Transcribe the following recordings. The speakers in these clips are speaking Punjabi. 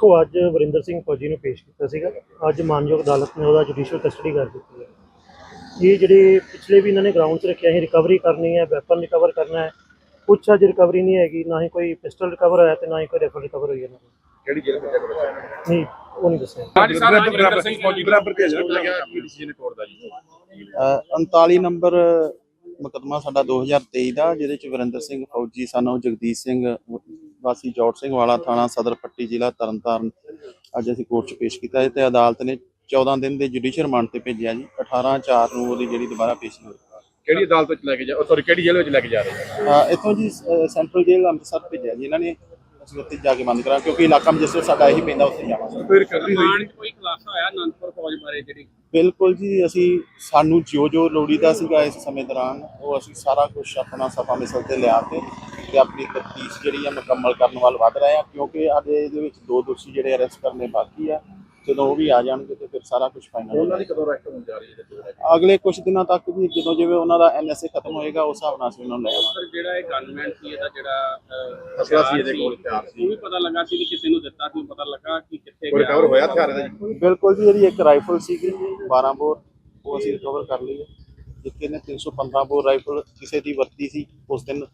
ਦੇਖੋ ਅੱਜ ਵਰਿੰਦਰ ਸਿੰਘ ਫੌਜੀ ਨੂੰ ਪੇਸ਼ ਕੀਤਾ ਸੀਗਾ। ਅੱਜ ਮਾਨਯੋਗ ਅਦਾਲਤ ਨੇ ਉਹਦਾ ਜੁਡੀਸ਼ੀਅਲ ਕਸਟਡੀ ਕਰ ਦਿੱਤੀ ਹੈ। ਇਹ ਜਿਹੜੇ ਪਿਛਲੇ ਵੀ ਇਹਨਾਂ ਨੇ ਗਰਾਊਂਡ 'ਚ ਰੱਖਿਆ ਸੀ ਰਿਕਵਰੀ ਕਰਨੀ ਹੈ ਵੈਪਨ ਰਿਕਵਰ ਕਰਨਾ ਹੈ ਕੁਛ ਅੱਜ ਰਿਕਵਰੀ ਨਹੀਂ ਹੈਗੀ ਨਾ ਹੀ ਕੋਈ ਪਿਸਟਲ ਰਿਕਵਰ ਹੋਇਆ ਤੇ ਨਾ ਹੀ ਕੋਈ ਰਾਈਫਲ ਰਿਕਵਰ ਹੋਈ ਇਹਨਾਂ ਨੂੰ ਕਿਹੜੀ ਜੇਲ੍ਹ ਵਿੱਚ ਹੈ? ਨਹੀਂ ਉਹ ਨਹੀਂ ਦੱਸਿਆ। ਹਾਂਜੀ ਸਰ ਅੱਜ ਵਰਿੰਦਰ ਸਿੰਘ ਫੌਜੀ। ਬਰਾਬਰ ਭੇਜਣਾ ਲੱਗਿਆ ਕੀ ਡਿਸੀਜਨ ਕੋਰਟ ਦਾ ਜੀ। ਅ, 39 ਨੰਬਰ ਮੁਕੱਦਮਾ ਸਾਡਾ 2023 ਦਾ ਜਿਹਦੇ ਚ ਵਰਿੰਦਰ ਸਿੰਘ ਫੌਜੀ ਸਾਨੂੰ ਜਗਦੀਸ਼ ਸਿੰਘ ਵਾਸੀ ਜੋਟ ਸਿੰਘ ਵਾਲਾ ਥਾਣਾ ਸਦਰ ਪੱਟੀ ਜ਼ਿਲ੍ਹਾ ਤਰਨਤਾਰਨ। ਅੱਜ ਅਸੀਂ ਕੋਰਟ 'ਚ ਪੇਸ਼ ਕੀਤਾ। ਹੈ ਤੇ ਅਦਾਲਤ ਨੇ 14 ਦਿਨ ਦੇ ਜੁਡੀਸ਼ੀਅਲ ਰਿਮਾਂਡ ਤੇ ਭੇਜਿਆ ਜੀ। 18 4 ਨੂੰ ਉਹਦੀ ਜਿਹੜੀ ਦੁਬਾਰਾ ਪੇਸ਼ੀ ਹੋਈ। ਕਿਹੜੀ ਅਦਾਲਤ ਵਿੱਚ ਲੈ ਕੇ ਜਾ ਸੌਰੀ ਕਿਹੜੀ ਜੇਲ੍ਹ ਵਿੱਚ ਲੈ ਕੇ ਜਾ ਰਹੇ ਹੋ? ਇੱਥੋਂ ਜੀ ਸੈਂਟਰਲ ਜੇਲ੍ਹ ਅੰਮ੍ਰਿਤਸਰ ਭੇਜਿਆ ਜੀ। ਇਹਨਾਂ ਨੇ ਅਸੀਂ ਉੱਥੇ ਜਾ ਕੇ ਬੰਦ ਕਰਾਂ ਕਿਉਂਕਿ ਇਲਾਕਾ ਮੈਜਿਸਟਰੇਟ ਸਾਡਾ ਇਹੀ ਪੈਂਦਾ ਉੱਥੇ ਜਾਵਾਂਗੇ। ਕੋਈ ਰਿਕਵਰੀ ਹੋਈ। ਕੋਈ ਖੁਲਾਸਾ ਹੋਇਆ ਅਨੰਦਪੁਰ ਫੌਜ ਬਾਰੇ ਜਿਹੜੀ ਬਿਲਕੁਲ ਜੀ, ਅਸੀਂ ਸਾਨੂੰ ਜੋ ਜੋ ਲੋੜੀਦਾ ਸੀਗਾ ਇਸ ਸਮੇਂ ਦੌਰਾਨ, ਉਹ ਅਸੀਂ ਸਾਰਾ ਕੁਝ ਆਪਣਾ ਸਫਾ ਮਿਸਲ ਤੇ ਲਿਆ ਕੇ ਤੇ ਆਪਣੀ ਤਫਤੀਸ਼ ਜਿਹੜੀ ਆ ਮੁਕੰਮਲ ਕਰਨ ਵੱਲ ਵਧ ਰਹੇ ਆ ਕਿਉਂਕਿ ਸਾਡੇ ਇਹਦੇ ਵਿੱਚ ਦੋ ਦੋਸ਼ੀ ਜਿਹੜੇ ਅਰੈਸਟ ਕਰਨੇ ਬਾਕੀ ਆ। ਜਦੋਂ ਉਹ ਵੀ ਆ ਜਾਣਗੇ ਤੇ ਫਿਰ ਸਾਰਾ ਕੁਝ ਫਾਈਨਲ ਹੋ ਉਹਨਾਂ ਦੀ ਜਾਏਗਾ ਕਦੋਂ ਅਰੈਸਟ ਹੋਣ ਜਾ ਰਹੀ ਹੈ ਅਗਲੇ ਕੁਝ ਦਿਨਾਂ ਤੱਕ ਵੀ ਜਦੋਂ ਜਿਵੇਂ ਉਹਨਾਂ ਦਾ ਐਨਐਸਏ ਖਤਮ ਹੋਏਗਾ ਉਸ ਹਿਸਾਬ ਨਾਲ ਅਸੀਂ ਉਹਨਾਂ ਨੂੰ ਲੈ ਆਵਾਂਗੇ। ਸਰ ਜਿਹੜਾ ਇਹ ਗਨਮੈਨ ਸੀ ਇਹਦਾ ਜਿਹੜਾ ਅਸਲਾ ਸੀ ਇਹਦੇ ਕੋਲ ਹਥਿਆਰ ਸੀ। ਉਹ ਵੀ ਪਤਾ ਲੱਗਾ ਸੀ ਕਿ ਕਿਸੇ ਨੂੰ ਦਿੱਤਾ ਸੀ ਪਤਾ ਲੱਗਾ ਕਿ ਕਿੱਥੇ ਕੋਈ ਗਿਆ। ਰਿਕਵਰ ਹੋਇਆ ਹਥਿਆਰ ਦਾ ਜੀ? ਬਿਲਕੁਲ ਜੀ ਜਿਹੜੀ ਇੱਕ ਰਾਈਫਲ ਸੀਗੀ 12 ਬੋਰ ਉਹ ਅਸੀਂ ਰਿਕਵਰ ਕਰ ਲਈ ਹੈ। ਜਿੱਥੇ ਨੇ 315 ਬੋਰ ਰਾਈਫਲ ਕਿਸੇ ਦੀ ਵਰਤੀ ਸੀ ਉਸ ਦਿਨ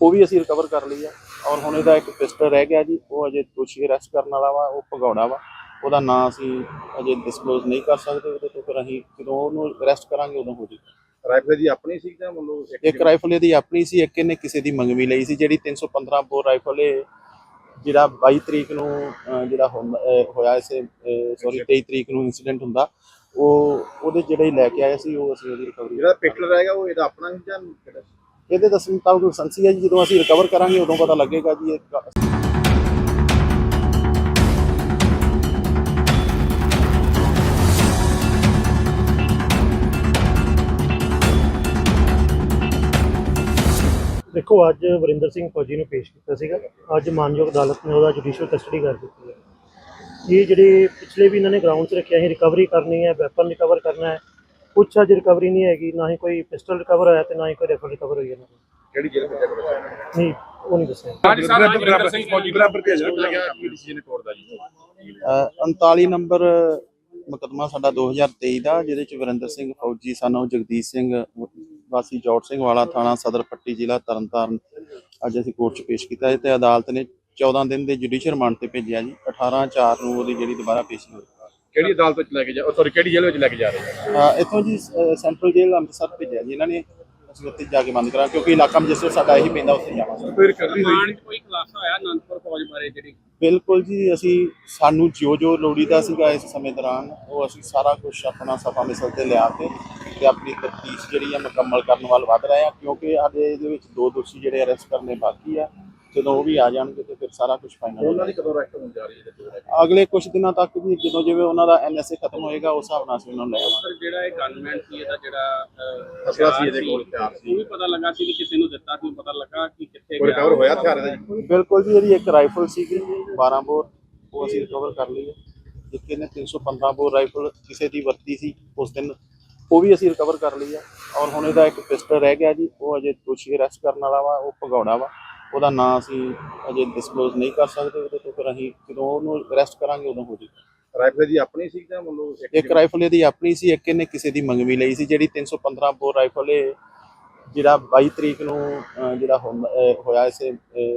ਉਹ ਵੀ ਅਸੀਂ ਰਿਕਵਰ ਕਰ ਲਈ ਹੈ। ਔਰ ਹੁਣ ਇਹਦਾ ਇੱਕ ਪਿਸਟਲ ਰਹਿ ਗਿਆ ਜੀ ਉਹ ਅਜੇ ਦੋਸ਼ੀ ਅਰੈਸਟ ਕਰਨ ਵਾਲਾ ਵਾ ਉਹ ਭਗੌੜਾ ਵਾ। ਉਹਦਾ ਨਾਂ ਅਸੀਂ ਅਜੇ ਡਿਸਕਲੋਜ਼ ਨਹੀਂ ਕਰ ਸਕਦੇ ਉਹਦੇ ਤੋਂ ਫਿਰ ਅਸੀਂ ਜਦੋਂ ਉਹਨੂੰ ਅਰੈਸਟ ਕਰਾਂਗੇ ਉਦੋਂ ਹੋ ਜਾਏਗਾ ਰਾਈਫਲ ਜੀ ਆਪਣੀ ਸੀ ਜਾਂ ਮਤਲਬ ਇੱਕ ਰਾਈਫਲ ਇਹਦੀ ਆਪਣੀ ਸੀ ਇੱਕ ਇਹਨੇ ਕਿਸੇ ਦੀ ਮੰਗਵੀ ਲਈ ਸੀ ਜਿਹੜੀ 315 ਬੋਰ ਰਾਈਫਲ ਇਹ ਜਿਹੜਾ 22 ਤਰੀਕ ਨੂੰ ਜਿਹੜਾ ਹੋਇਆ ਇਸੇ ਸੌਰੀ 23 ਤਰੀਕ ਨੂੰ ਇਨਸੀਡੈਂਟ ਹੁੰਦਾ ਉਹ ਉਹਦੇ ਜਿਹੜੇ ਲੈ ਕੇ ਆਏ ਸੀ ਉਹ ਅਸੀਂ ਉਹਦੀ ਰਿਕਵਰੀ ਜਿਹੜਾ ਪਿਸਟਲ ਰਹੇਗਾ ਉਹ ਇਹਦਾ ਆਪਣਾ ਸੀ ਜਾਂ? ਇਹਦੇ ਦੱਸਣ ਮੁਤਾਬਕ ਲਾਇਸੈਂਸੀ ਹੈ ਜੀ ਜਦੋਂ ਅਸੀਂ ਰਿਕਵਰ ਕਰਾਂਗੇ ਉਦੋਂ ਪਤਾ ਲੱਗੇਗਾ ਜੀ ਇਹ ਦੇਖੋ ਅੱਜ ਵਰਿੰਦਰ ਸਿੰਘ ਫੌਜੀ ਨੂੰ ਪੇਸ਼ ਕੀਤਾ ਸੀਗਾ। ਅੱਜ ਮਾਨਯੋਗ ਅਦਾਲਤ ਨੇ ਉਹਦਾ ਜੁਡੀਸ਼ੀਅਲ ਕਸਟਡੀ ਕਰ ਦਿੱਤੀ ਹੈ। ਇਹ ਜਿਹੜੇ ਪਿਛਲੇ ਵੀ ਇਹਨਾਂ ਨੇ ਗਰਾਊਂਡ 'ਚ ਰੱਖਿਆ ਸੀ ਰਿਕਵਰੀ ਕਰਨੀ ਹੈ ਵੈਪਨ ਰਿਕਵਰ ਕਰਨਾ ਹੈ ਕੁਛ ਅੱਜ ਰਿਕਵਰੀ ਨਹੀਂ ਹੈਗੀ ਨਾ ਹੀ ਕੋਈ ਪਿਸਟਲ ਰਿਕਵਰ ਹੋਇਆ ਤੇ ਨਾ ਹੀ ਕੋਈ ਰਾਈਫਲ ਰਿਕਵਰ ਹੋਈ ਇਹਨਾਂ ਨੂੰ ਕਿਹੜੀ ਜੇਲ੍ਹ ਵਿੱਚ ਹੈ? ਨਹੀਂ ਉਹ ਨਹੀਂ ਦੱਸਿਆ। ਹਾਂਜੀ ਸਰ ਅੱਜ ਵਰਿੰਦਰ ਸਿੰਘ ਫੌਜੀ ਬਰਾਬਰ ਭੇਜਣਾ ਲੱਗਿਆ ਕੀ ਡਿਸੀਜਨ ਕੋਰਟ ਦਾ ਜੀ ਅ, 39 ਨੰਬਰ ਮੁਕੱਦਮਾ ਸਾਡਾ 2023 ਦਾ ਜਿਹਦੇ ਚ ਵਰਿੰਦਰ ਸਿੰਘ ਫੌਜੀ ਸਾਨੂੰ ਜਗਦੀਸ਼ ਸਿੰਘ ਵਾਸੀ ਜੋਟ ਸਿੰਘ ਵਾਲਾ ਥਾਣਾ ਸਦਰ ਪੱਟੀ ਜ਼ਿਲ੍ਹਾ ਤਰਨਤਾਰਨ ਅੱਜ ਅਸੀਂ ਕੋਰਟ 'ਚ ਪੇਸ਼ ਕੀਤਾ। ਹੈ ਤੇ ਅਦਾਲਤ ਨੇ 14 ਦਿਨ ਦੇ ਜੁਡੀਸ਼ੀਅਲ ਰਿਮਾਂਡ ਤੇ ਭੇਜਿਆ ਜੀ। 18 4 ਨੂੰ ਉਹਦੀ ਜਿਹੜੀ ਦੁਬਾਰਾ ਪੇਸ਼ੀ ਹੋਈ। ਕਿਹੜੀ ਅਦਾਲਤ ਵਿੱਚ ਲੈ ਕੇ ਜਾ ਸੌਰੀ ਕਿਹੜੀ ਜੇਲ੍ਹ ਵਿੱਚ ਲੈ ਕੇ ਜਾ ਰਹੇ ਹੋ? ਅ, ਇੱਥੋਂ ਜੀ ਸੈਂਟਰਲ ਜੇਲ੍ਹ ਅੰਮ੍ਰਿਤਸਰ ਭੇਜਿਆ ਜੀ। ਇਹਨਾਂ ਨੇ ਅਸੀਂ ਉੱਥੇ ਜਾ ਕੇ ਬੰਦ ਕਰਾਂ ਕਿਉਂਕਿ ਇਲਾਕਾ ਮੈਜਿਸਟਰੇਟ ਸਾਡਾ ਇਹੀ ਪੈਂਦਾ ਉੱਥੇ ਜਾਵਾਂਗੇ। ਕੋਈ ਰਿਕਵਰੀ ਹੋਈ। ਕੋਈ ਖੁਲਾਸਾ ਹੋਇਆ ਅਨੰਦਪੁਰ ਫੌਜ ਬਾਰੇ ਜਿਹੜੀ ਬਿਲਕੁਲ ਜੀ, ਅਸੀਂ ਸਾਨੂੰ ਜੋ ਜੋ ਲੋੜੀਦਾ ਸੀਗਾ ਇਸ ਸਮੇਂ ਦੌਰਾਨ, ਉਹ ਅਸੀਂ ਸਾਰਾ ਕੁਝ ਆਪਣਾ ਸਫਾ ਮਿਸਲ ਤੇ ਲਿਆ ਕੇ ਤੇ ਆਪਣੀ ਤਫਤੀਸ਼ ਜਿਹੜੀ ਆ ਮੁਕੰਮਲ ਕਰਨ ਵੱਲ ਵਧ ਰਹੇ ਆ ਕਿਉਂਕਿ ਸਾਡੇ ਇਹਦੇ ਵਿੱਚ ਦੋ ਦੋਸ਼ੀ ਜਿਹੜੇ ਅਰੈਸਟ ਕਰਨੇ ਬਾਕੀ ਆ। ਜਦੋਂ ਉਹ ਵੀ ਆ ਜਾਣਗੇ ਤੇ ਫਿਰ ਸਾਰਾ ਕੁਝ ਫਾਈਨਲ ਹੋ ਉਹਨਾਂ ਦੀ ਜਾਏਗਾ ਕਦੋਂ ਅਰੈਸਟ ਹੋਣ ਜਾ ਰਹੀ ਹੈ ਜੀ ਅਗਲੇ ਕੁਝ ਦਿਨਾਂ ਤੱਕ ਵੀ ਜਦੋਂ ਜਿਵੇਂ ਉਹਨਾਂ ਦਾ ਐਨਐਸਏ ਖਤਮ ਹੋਏਗਾ ਉਸ ਹਿਸਾਬ ਨਾਲ ਅਸੀਂ ਉਹਨਾਂ ਨੂੰ ਲੈ ਆਵਾਂਗੇ। ਸਰ ਜਿਹੜਾ ਇਹ ਗਨਮੈਨ ਸੀ ਇਹਦਾ ਜਿਹੜਾ ਅਹ, ਅਸਲਾ ਸੀ ਇਹਦੇ ਕੋਲ ਹਥਿਆਰ ਸੀ। ਉਹ ਵੀ ਪਤਾ ਲੱਗਾ ਸੀ ਕਿ ਕਿਸੇ ਨੂੰ ਦਿੱਤਾ ਸੀ ਪਤਾ ਲੱਗਾ ਕਿ ਕਿੱਥੇ ਕੋਈ ਗਿਆ। ਰਿਕਵਰ ਹੋਇਆ ਹਥਿਆਰ ਦਾ ਜੀ ਬਿਲਕੁਲ ਜੀ ਜਿਹੜੀ ਇੱਕ ਰਾਈਫਲ ਸੀਗੀ 12 ਬੋਰ ਉਹ ਅਸੀਂ ਰਿਕਵਰ ਕਰ ਲਈ ਹੈ। ਜਿੱਥੇ ਨੇ 315 ਬੋਰ ਰਾਈਫਲ ਕਿਸੇ ਦੀ ਵਰਤੀ ਸੀ ਉਸ ਦਿਨ ਉਹ ਵੀ ਅਸੀਂ ਰਿਕਵਰ ਕਰ ਲਈ ਹੈ। ਔਰ ਹੁਣ ਇਹਦਾ ਇੱਕ ਪਿਸਟਲ ਰਹਿ ਗਿਆ ਜੀ ਉਹ ਅਜੇ ਦੋਸ਼ੀ ਅਰੈਸਟ ਕਰਨ ਵਾਲਾ ਵਾ ਉਹ ਭਗੌੜਾ ਵਾ। ਉਹਦਾ ਨਾਂ ਅਸੀਂ ਅਜੇ ਡਿਸਕਲੋਜ਼ ਨਹੀਂ ਕਰ ਸਕਦੇ ਉਹਦੇ ਤੋਂ ਫਿਰ ਅਸੀਂ ਜਦੋਂ ਉਹਨੂੰ ਅਰੈਸਟ ਕਰਾਂਗੇ ਉਦੋਂ ਹੋ ਜਾਏਗਾ ਰਾਈਫਲ ਜੀ ਆਪਣੀ ਸੀ ਜਾਂ ਮਤਲਬ ਇੱਕ ਰਾਈਫਲ ਇਹਦੀ ਆਪਣੀ ਸੀ ਇੱਕ ਇਹਨੇ ਕਿਸੇ ਦੀ ਮੰਗਵੀ ਲਈ ਸੀ ਜਿਹੜੀ 315 ਬੋਰ ਰਾਈਫਲ ਇਹ ਜਿਹੜਾ 22 ਤਰੀਕ ਨੂੰ ਜਿਹੜਾ ਹੋਇਆ ਇਸੇ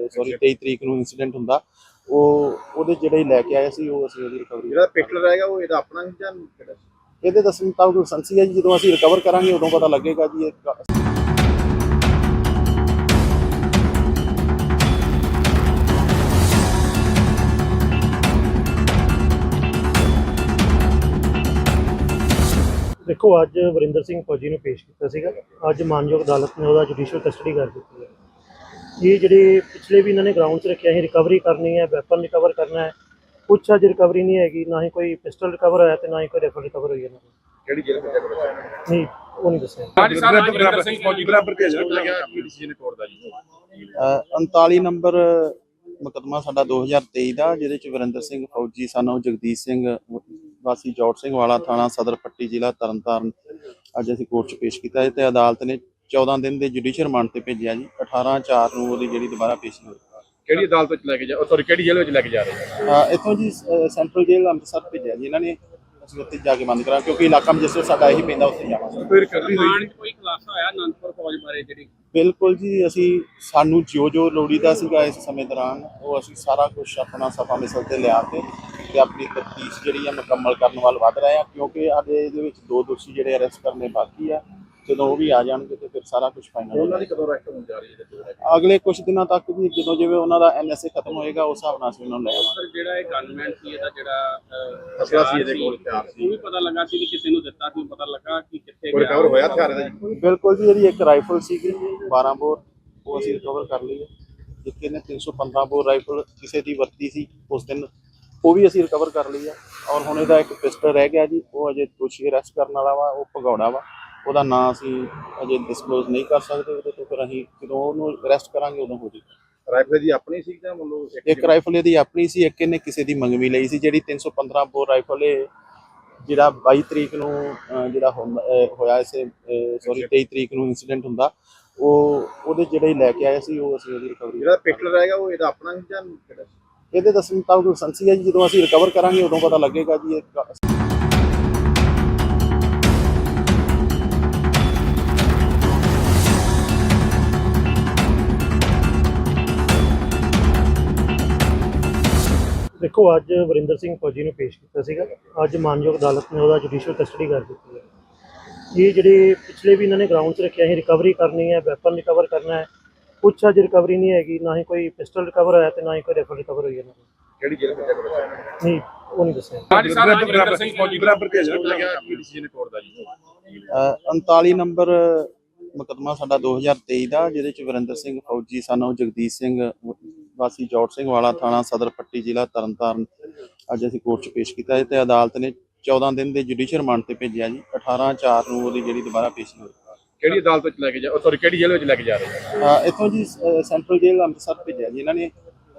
ਸੌਰੀ 23 ਤਰੀਕ ਨੂੰ ਇਨਸੀਡੈਂਟ ਹੁੰਦਾ ਉਹ ਉਹਦੇ ਜਿਹੜੇ ਲੈ ਕੇ ਆਏ ਸੀ ਉਹ ਅਸੀਂ ਉਹਦੀ ਰਿਕਵਰੀ ਜਿਹੜਾ ਪਿਸਟਲ ਰਹੇਗਾ ਉਹ ਇਹਦਾ ਆਪਣਾ ਸੀ ਜਾਂ? ਇਹਦੇ ਦੱਸਣ ਮੁਤਾਬਕ ਲਾਇਸੈਂਸੀ ਹੈ ਜੀ ਜਦੋਂ ਅਸੀਂ ਰਿਕਵਰ ਕਰਾਂਗੇ ਉਦੋਂ ਪਤਾ ਲੱਗੇਗਾ ਜੀ ਇਹ ਦੇਖੋ ਅੱਜ ਵਰਿੰਦਰ ਸਿੰਘ ਫੌਜੀ ਨੂੰ ਪੇਸ਼ ਕੀਤਾ ਸੀਗਾ। ਅੱਜ ਮਾਨਯੋਗ ਅਦਾਲਤ ਨੇ ਉਹਦਾ ਜੁਡੀਸ਼ੀਅਲ ਕਸਟਡੀ ਕਰ ਦਿੱਤੀ ਹੈ। ਇਹ ਜਿਹੜੇ ਪਿਛਲੇ ਵੀ ਇਹਨਾਂ ਨੇ ਗਰਾਊਂਡ 'ਚ ਰੱਖਿਆ ਸੀ ਰਿਕਵਰੀ ਕਰਨੀ ਹੈ ਵੈਪਨ ਰਿਕਵਰ ਕਰਨਾ ਹੈ ਕੁਛ ਅੱਜ ਰਿਕਵਰੀ ਨਹੀਂ ਹੈਗੀ ਨਾ ਹੀ ਕੋਈ ਪਿਸਟਲ ਰਿਕਵਰ ਹੋਇਆ ਤੇ ਨਾ ਹੀ ਕੋਈ ਰਾਈਫਲ ਰਿਕਵਰ ਹੋਈ ਇਹਨਾਂ ਨੂੰ ਕਿਹੜੀ ਜੇਲ੍ਹ ਵਿੱਚ ਹੈ? ਨਹੀਂ ਉਹ ਨਹੀਂ ਦੱਸਿਆ। ਵਰਿੰਦਰ ਸਿੰਘ ਫੌਜੀ। ਬਰਾਬਰ ਭੇਜਣਾ ਲੱਗਿਆ ਕੀ ਡਿਸੀਜਨ ਕੋਰਟ ਦਾ ਜੀ। ਅ, 39 ਨੰਬਰ ਮੁਕੱਦਮਾ ਸਾਡਾ 2023 ਦਾ ਜਿਹਦੇ ਚ ਵਰਿੰਦਰ ਸਿੰਘ ਫੌਜੀ ਸਾਨੂੰ ਜਗਦੀਸ਼ ਸਿੰਘ ਵਾਸੀ ਜੋਟ ਸਿੰਘ ਵਾਲਾ ਥਾਣਾ ਸਦਰ ਪੱਟੀ ਜ਼ਿਲ੍ਹਾ ਤਰਨਤਾਰਨ। ਅੱਜ ਅਸੀਂ ਕੋਰਟ 'ਚ ਪੇਸ਼ ਕੀਤਾ। ਹੈ ਤੇ ਅਦਾਲਤ ਨੇ 14 ਦਿਨ ਦੇ ਜੁਡੀਸ਼ੀਅਲ ਰਿਮਾਂਡ ਤੇ ਭੇਜਿਆ ਜੀ। 18 4 ਨੂੰ ਉਹਦੀ ਜਿਹੜੀ ਦੁਬਾਰਾ ਪੇਸ਼ੀ ਹੋਈ। ਕਿਹੜੀ ਅਦਾਲਤ ਵਿੱਚ ਲੈ ਕੇ ਜਾ ਸੌਰੀ ਕਿਹੜੀ ਜੇਲ੍ਹ ਵਿੱਚ ਲੈ ਕੇ ਜਾ ਰਹੇ ਹੋ? ਅ, ਇੱਥੋਂ ਜੀ ਸੈਂਟਰਲ ਜੇਲ੍ਹ ਅੰਮ੍ਰਿਤਸਰ ਭੇਜਿਆ ਜੀ। ਇਹਨਾਂ ਨੇ ਅਸੀਂ ਉੱਥੇ ਜਾ ਕੇ ਬੰਦ ਕਰਾਂ ਕਿਉਂਕਿ ਇਲਾਕਾ ਮੈਜਿਸਟਰੇਟ ਸਾਡਾ ਇਹੀ ਪੈਂਦਾ ਉੱਥੇ ਜਾਵਾਂਗੇ। ਰਿਕਵਰੀ ਰਿਮਾਂਡ 'ਚ ਕੋਈ ਖੁਲਾਸਾ ਹੋਇਆ ਅਨੰਦਪੁਰ ਫੌਜ ਬਾਰੇ ਜਿਹੜੀ? ਬਿਲਕੁਲ ਜੀ, ਅਸੀਂ ਸਾਨੂੰ ਜੋ ਜੋ ਲੋੜੀਦਾ ਸੀਗਾ ਇਸ ਸਮੇਂ ਦੌਰਾਨ, ਉਹ ਅਸੀਂ ਸਾਰਾ ਕੁਝ ਆਪਣਾ ਸਫਾ ਮਿਸਲ ਤੇ ਲਿਆ ਕੇ ਤੇ ਆਪਣੀ ਤਫਤੀਸ਼ ਜਿਹੜੀ ਆ ਮੁਕੰਮਲ ਕਰਨ ਵੱਲ ਵਧ ਰਹੇ ਆ ਕਿਉਂਕਿ ਅਜੇ ਇਹਦੇ ਵਿੱਚ ਦੋ ਦੋਸ਼ੀ ਜਿਹੜੇ ਅਰੈਸਟ ਕਰਨੇ ਬਾਕੀ ਆ। ਜਦੋਂ ਉਹ ਵੀ ਆ ਜਾਣਗੇ ਤੇ ਫਿਰ ਸਾਰਾ ਕੁਝ ਫਾਈਨਲ ਹੋ ਉਹਨਾਂ ਦੀ ਜਾਏਗਾ ਕਦੋਂ ਅਰੈਸਟ ਹੋਣ ਜਾ ਰਹੀ ਹੈ ਜੀ ਅਗਲੇ ਕੁਝ ਦਿਨਾਂ ਤੱਕ ਵੀ ਜਦੋਂ ਜਿਵੇਂ ਉਹਨਾਂ ਦਾ ਐਨਐਸਏ ਖਤਮ ਹੋਏਗਾ ਉਸ ਹਿਸਾਬ ਨਾਲ ਅਸੀਂ ਉਹਨਾਂ ਨੂੰ ਲੈ ਆਵਾਂਗੇ। ਸਰ ਜਿਹੜਾ ਇਹ ਗਨਮੈਨ ਸੀ ਇਹਦਾ ਜਿਹੜਾ ਅਹ, ਅਸਲਾ ਸੀ ਇਹਦੇ ਕੋਲ, ਹਥਿਆਰ ਸੀ। ਉਹ ਵੀ ਪਤਾ ਲੱਗਾ ਸੀ ਕਿ ਕਿਸੇ ਨੂੰ ਦਿੱਤਾ ਸੀ ਪਤਾ ਲੱਗਾ ਕਿ ਕਿੱਥੇ ਕੋਈ ਗਿਆ? ਰਿਕਵਰ ਹੋਇਆ ਹਥਿਆਰ ਇਹਦਾ ਜੀ ਬਿਲਕੁਲ ਜੀ ਜਿਹੜੀ ਇੱਕ ਰਾਈਫਲ ਸੀਗੀ 12 ਬੋਰ ਉਹ ਅਸੀਂ ਰਿਕਵਰ ਕਰ ਲਈ ਹੈ। ਇੱਕ ਇਹਨੇ 315 ਬੋਰ ਰਾਈਫਲ ਕਿਸੇ ਦੀ ਵਰਤੀ ਸੀ ਉਸ ਦਿਨ ਉਹ ਵੀ ਅਸੀਂ ਰਿਕਵਰ ਕਰ ਲਈ ਆ ਔਰ ਹੁਣ ਇਹਦਾ ਇੱਕ ਪਿਸਟਲ ਰਹਿ ਗਿਆ ਜੀ ਉਹ ਅਜੇ ਦੋਸ਼ੀ ਅਰੈਸਟ ਕਰਨ ਵਾਲਾ ਵਾ ਉਹ ਭਗੌੜਾ ਵਾ। ਉਹਦਾ ਨਾਂ ਅਸੀਂ ਅਜੇ ਡਿਸਕਲੋਜ਼ ਨਹੀਂ ਕਰ ਸਕਦੇ ਉਹਦੇ ਤੋਂ ਫਿਰ ਅਸੀਂ ਜਦੋਂ ਉਹਨੂੰ ਅਰੈਸਟ ਕਰਾਂਗੇ ਉਦੋਂ ਹੋ ਜਾਏਗਾ ਰਾਈਫਲ ਦੀ ਆਪਣੀ ਸੀ ਜਾਂ ਮੰਨ ਲਓ ਇੱਕ ਰਾਈਫਲ ਇਹਦੀ ਆਪਣੀ ਸੀ ਇੱਕ ਇਹਨੇ ਕਿਸੇ ਦੀ ਮੰਗਵੀ ਲਈ ਸੀ ਜਿਹੜੀ 315 ਬੋਰ ਰਾਈਫਲ ਇਹ ਜਿਹੜਾ 22 ਤਰੀਕ ਨੂੰ ਜਿਹੜਾ ਹੋਇਆ ਇਸੇ ਸੌਰੀ 23 ਤਰੀਕ ਨੂੰ ਇਨਸੀਡੈਂਟ ਹੁੰਦਾ ਉਹ ਉਹਦੇ ਜਿਹੜੇ ਲੈ ਕੇ ਆਏ ਸੀ ਉਹ ਅਸੀਂ ਉਹਦੀ ਰਿਕਵਰੀ ਜਿਹੜਾ ਪਿਸਟਲ ਰਹੇਗਾ ਉਹ ਇਹਦਾ ਆਪਣਾ ਸੀ ਜਾਂ ਇਹਦੇ ਦੱਸਣ ਮੁਤਾਬਕ ਲਾਇਸੈਂਸੀ ਹੈ ਜੀ ਜਦੋਂ ਅਸੀਂ ਰਿਕਵਰ ਕਰਾਂਗੇ ਉਦੋਂ ਪਤਾ ਲੱਗੇਗਾ ਜੀ ਇਹ ਦੇਖੋ ਅੱਜ ਵਰਿੰਦਰ ਸਿੰਘ ਫੌਜੀ ਨੂੰ ਪੇਸ਼ ਕੀਤਾ ਸੀਗਾ। ਅੱਜ ਮਾਨਯੋਗ ਅਦਾਲਤ ਨੇ ਉਹਦਾ ਜੁਡੀਸ਼ੀਅਲ ਕਸਟਡੀ ਕਰ ਦਿੱਤੀ ਹੈ। ਇਹ ਜਿਹੜੇ ਪਿਛਲੇ ਵੀ ਇਹਨਾਂ ਨੇ ਗਰਾਊਂਡ 'ਚ ਰੱਖਿਆ ਸੀ ਰਿਕਵਰੀ ਕਰਨੀ ਹੈ ਵੈਪਨ ਰਿਕਵਰ ਕਰਨਾ ਹੈ ਕੁਛ ਅੱਜ ਰਿਕਵਰੀ ਨਹੀਂ ਹੈਗੀ ਨਾ ਹੀ ਕੋਈ ਪਿਸਟਲ ਰਿਕਵਰ ਹੋਇਆ ਤੇ ਨਾ ਹੀ ਕੋਈ ਰਾਈਫਲ ਰਿਕਵਰ ਹੋਈ ਇਹਨਾਂ ਕੋਲ। ਕਿਹੜੀ ਜੇਲ੍ਹ ਵਿੱਚ ਹੈ ਨਹੀਂ ਉਹ ਨਹੀਂ ਦੱਸਿਆ। ਹਾਂਜੀ ਸਰ ਅੱਜ ਵਰਿੰਦਰ ਸਿੰਘ ਫੌਜੀ ਬਰਾਬਰ ਭੇਜ ਲੱਗਿਆ ਕੀ ਡਿਸੀਜਨ ਕੋਰਟ ਦਾ ਜੀ? ਅਹ 39 ਨੰਬਰ ਮੁਕੱਦਮਾ ਸਾਡਾ 2023 ਦਾ ਜਿਹਦੇ ਚ ਵਰਿੰਦਰ ਸਿੰਘ ਫੌਜੀ ਸਾਨੂੰ ਜਗਦੀਸ਼ ਸਿੰਘ ਵਾਸੀ ਜੋਟ ਸਿੰਘ ਵਾਲਾ ਥਾਣਾ ਸਦਰ ਪੱਟੀ ਜ਼ਿਲ੍ਹਾ ਤਰਨਤਾਰਨ ਅੱਜ ਅਸੀਂ ਕੋਰਟ 'ਚ ਪੇਸ਼ ਕੀਤਾ ਹੈ ਤੇ ਅਦਾਲਤ ਨੇ 14 ਦਿਨ ਦੇ ਜੁਡੀਸ਼ੀਅਲ ਰਿਮਾਂਡ ਤੇ ਭੇਜਿਆ ਜੀ। 18 4 ਨੂੰ ਉਹਦੀ ਜਿਹੜੀ ਦੁਬਾਰਾ ਪੇਸ਼ੀ ਹੋਈ। ਕਿਹੜੀ ਅਦਾਲਤ ਵਿੱਚ ਲੈ ਕੇ ਜਾ ਸੌਰੀ ਕਿਹੜੀ ਜੇਲ੍ਹ ਵਿੱਚ ਲੈ ਕੇ ਜਾ ਰਹੇ ਹੋ? ਅਹ ਇੱਥੋਂ ਜੀ ਸੈਂਟਰਲ ਜੇਲ੍ਹ ਅੰਮ੍ਰਿਤਸਰ ਭੇਜਿਆ ਜੀ। ਇਹਨਾਂ ਨੇ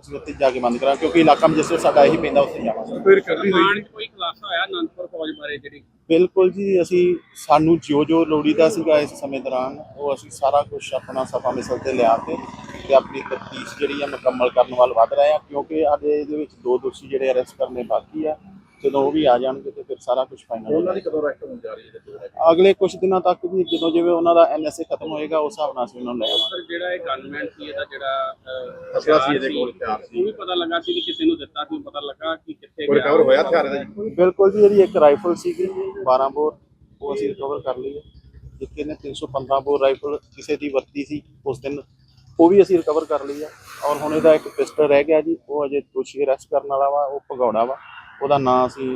ਅਸੀਂ ਉੱਥੇ ਜਾ ਕੇ ਬੰਦ ਕਰਾਂ ਕਿਉਂਕਿ ਇਲਾਕਾ ਮੈਜਿਸਟਰੇਟ ਸਾਡਾ ਇਹੀ ਪੈਂਦਾ ਉੱਥੇ ਜਾਵਾਂਗੇ। ਕੋਈ ਰਿਕਵਰੀ 'ਚ ਕੋਈ ਖੁਲਾਸਾ ਹੋਇਆ ਅਨੰਦਪੁਰ ਫੌਜ ਬਾਰੇ ਜਿਹੜੀ? ਬਿਲਕੁਲ ਜੀ ਅਸੀਂ ਸਾਨੂੰ ਜੋ ਜੋ ਲੋੜੀਦਾ ਸੀਗਾ ਇਸ ਸਮੇਂ ਦੌਰਾਨ ਉਹ ਅਸੀਂ ਸਾਰਾ ਕੁਝ ਆਪਣਾ ਸਫਾ ਮਿਸਲ ਤੇ ਲਿਆ ਕੇ ਤੇ ਆਪਣੀ ਤਫਤੀਸ਼ ਜਿਹੜੀ ਆ ਮੁਕੰਮਲ ਕਰਨ ਵੱਲ ਵਧ ਰਹੇ ਆ ਕਿਉਂਕਿ ਅਜੇ ਇਹਦੇ ਵਿੱਚ ਦੋ ਦੋਸ਼ੀ ਜਿਹੜੇ ਅਰੈਸਟ ਕਰਨੇ ਬਾਕੀ ਆ। ਜਦੋਂ ਉਹ ਵੀ ਆ ਜਾਣਗੇ ਤੇ ਫਿਰ ਸਾਰਾ ਕੁਝ ਫਾਈਨਲ ਹੋ ਉਹਨਾਂ ਦੀ ਕਦੋਂ ਅਰੈਸਟ ਹੋਣ ਜਾ ਰਹੀ ਹੈ ਅਗਲੇ ਕੁਝ ਦਿਨਾਂ ਤੱਕ ਵੀ ਜਦੋਂ ਜਿਵੇਂ ਉਹਨਾਂ ਦਾ ਐਨਐਸਏ ਖਤਮ ਹੋਏਗਾ ਉਸ ਹਿਸਾਬ ਨਾਲ ਅਸੀਂ ਉਹਨਾਂ ਨੂੰ ਲੈ ਆਵਾਂਗੇ। ਸਰ ਜਿਹੜਾ ਇਹ ਗਨਮੈਨ ਸੀ ਇਹਦਾ ਜਿਹੜਾ ਅਸਲਾ ਸੀ ਇਹਦੇ ਕੋਲ, ਹਥਿਆਰ ਸੀ। ਉਹ ਵੀ ਪਤਾ ਲੱਗਾ ਸੀ ਕਿ ਕਿਸੇ ਨੂੰ ਦਿੱਤਾ ਸੀ ਪਤਾ ਲੱਗਾ ਕਿ ਕਿੱਥੇ ਕੋਈ ਗਿਆ। ਰਿਕਵਰ ਹੋਇਆ ਹਥਿਆਰ ਇਹਦਾ ਜੀ? ਬਿਲਕੁਲ ਜੀ ਜਿਹੜੀ ਇੱਕ ਰਾਈਫਲ ਸੀਗੀ 12 ਬੋਰ ਉਹ ਅਸੀਂ ਰਿਕਵਰ ਕਰ ਲਈ ਹੈ। ਇੱਕ ਇਹਨੇ 315 ਬੋਰ ਰਾਈਫਲ ਕਿਸੇ ਦੀ ਵਰਤੀ ਸੀ ਉਸ ਦਿਨ ਉਹ ਵੀ ਅਸੀਂ ਰਿਕਵਰ ਕਰ ਲਈ ਆ ਔਰ ਹੁਣ ਇਹਦਾ ਇੱਕ ਪਿਸਟਲ ਰਹਿ ਗਿਆ ਜੀ ਉਹ ਅਜੇ ਦੋਸ਼ੀ ਅਰੈਸਟ ਕਰਨ ਵਾਲਾ ਵਾ ਉਹ ਭਗੌੜਾ ਵਾ। ਉਹਦਾ ਨਾਂ ਅਸੀਂ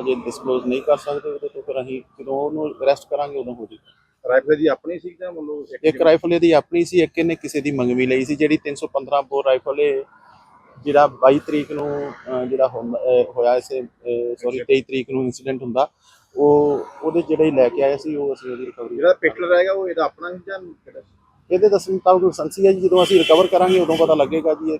ਅਜੇ ਡਿਸਕਲੋਜ਼ ਨਹੀਂ ਕਰ ਸਕਦੇ ਉਹਦੇ ਤੋਂ ਫਿਰ ਅਸੀਂ ਜਦੋਂ ਉਹਨੂੰ ਅਰੈਸਟ ਕਰਾਂਗੇ ਉਦੋਂ ਹੋ ਜਾਏਗਾ ਰਾਈਫਲ ਦੀ ਆਪਣੀ ਸੀ ਜਾਂ ਮੰਨ ਲਓ ਇੱਕ ਰਾਈਫਲ ਇਹਦੀ ਆਪਣੀ ਸੀ ਇੱਕ ਇਹਨੇ ਕਿਸੇ ਦੀ ਮੰਗਵੀ ਲਈ ਸੀ ਜਿਹੜੀ 315 ਬੋਰ ਰਾਈਫਲ ਇਹ ਜਿਹੜਾ 22 ਤਰੀਕ ਨੂੰ ਜਿਹੜਾ ਹੋਇਆ ਇਸੇ ਸੌਰੀ 23 ਤਰੀਕ ਨੂੰ ਇਨਸੀਡੈਂਟ ਹੁੰਦਾ ਉਹ ਉਹਦੇ ਜਿਹੜੇ ਲੈ ਕੇ ਆਏ ਸੀ ਉਹ ਅਸੀਂ ਉਹਦੀ ਰਿਕਵਰੀ ਜਿਹੜਾ ਪਿਸਟਲ ਰਹੇਗਾ ਉਹ ਇਹਦਾ ਆਪਣਾ ਸੀ ਜਾਂ ਇਹਦੇ ਦੱਸਣ ਮੁਤਾਬਕ ਲਾਇਸੈਂਸੀ ਹੈ ਜੀ ਜਦੋਂ ਅਸੀਂ ਰਿਕਵਰ ਕਰਾਂਗੇ ਉਦੋਂ ਪਤਾ ਲੱਗੇਗਾ ਜੀ ਇਹ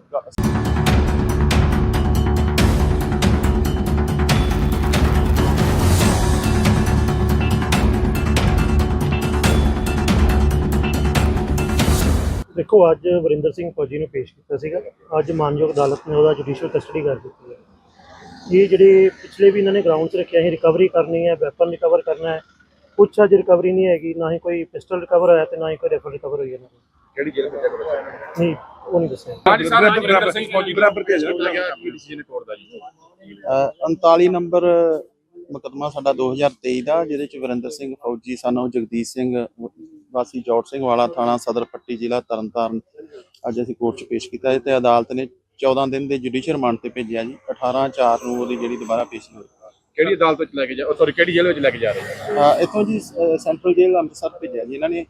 ਦੇਖੋ ਅੱਜ ਵਰਿੰਦਰ ਸਿੰਘ ਫੌਜੀ ਨੂੰ ਪੇਸ਼ ਕੀਤਾ ਸੀਗਾ। ਅੱਜ ਮਾਨਯੋਗ ਅਦਾਲਤ ਨੇ ਉਹਦਾ ਜੁਡੀਸ਼ੀਅਲ ਕਸਟਡੀ ਕਰ ਦਿੱਤੀ ਹੈ। ਇਹ ਜਿਹੜੇ ਪਿਛਲੇ ਵੀ ਇਹਨਾਂ ਨੇ ਗਰਾਊਂਡ 'ਚ ਰੱਖਿਆ ਸੀ ਰਿਕਵਰੀ ਕਰਨੀ ਹੈ ਵੈਪਨ ਰਿਕਵਰ ਕਰਨਾ ਹੈ ਕੁਛ ਅੱਜ ਰਿਕਵਰੀ ਨਹੀਂ ਹੈਗੀ ਨਾ ਹੀ ਕੋਈ ਪਿਸਟਲ ਰਿਕਵਰ ਹੋਇਆ ਤੇ ਨਾ ਹੀ ਕੋਈ ਰਿਕਵਰ ਹੋਈ ਇਹਨਾਂ ਕੋਲ। ਕਿਹੜੀ ਜੇਲ੍ਹ ਵਿੱਚ ਹੈ ਨਹੀਂ ਉਹ ਨਹੀਂ ਦੱਸਿਆ। ਵਰਿੰਦਰ ਸਿੰਘ ਫੌਜੀ ਬਰਾਬਰ ਭੇਜ ਲੱਗਿਆ ਕੀ ਡਿਸੀਜਨ ਕੋਰਟ ਦਾ ਜੀ? ਅਹ 39 ਨੰਬਰ ਮੁਕੱਦਮਾ ਸਾਡਾ 2023 ਦਾ ਜਿਹਦੇ ਚ ਵਰਿੰਦਰ ਸਿੰਘ ਫੌਜੀ ਸਾਨੂੰ ਜਗਦੀਸ਼ ਸਿੰਘ ਵਾਸੀ ਜੋਟ ਸਿੰਘ ਵਾਲਾ ਥਾਣਾ ਸਦਰ ਪੱਟੀ ਜ਼ਿਲ੍ਹਾ ਤਰਨਤਾਰਨ। ਅੱਜ ਅਸੀਂ ਕੋਰਟ 'ਚ ਪੇਸ਼ ਕੀਤਾ ਹੈ ਤੇ ਅਦਾਲਤ ਨੇ 14 ਦਿਨ ਦੇ ਜੁਡੀਸ਼ੀਅਲ ਰਿਮਾਂਡ ਤੇ ਭੇਜਿਆ ਜੀ। 18 4 ਨੂੰ ਉਹਦੀ ਜਿਹੜੀ ਦੁਬਾਰਾ ਪੇਸ਼ੀ ਹੋਈ। ਕਿਹੜੀ ਅਦਾਲਤ ਵਿੱਚ ਲੈ ਕੇ ਜਾ ਸੌਰੀ ਕਿਹੜੀ ਜੇਲ੍ਹ ਵਿੱਚ ਲੈ ਕੇ ਜਾ ਰਹੇ ਹੋ? ਅਹ ਇੱਥੋਂ ਜੀ ਸੈਂਟਰਲ ਜੇਲ੍ਹ ਅੰਮ੍ਰਿਤਸਰ ਭੇਜਿਆ ਜੀ। ਇਹਨਾਂ ਨੇ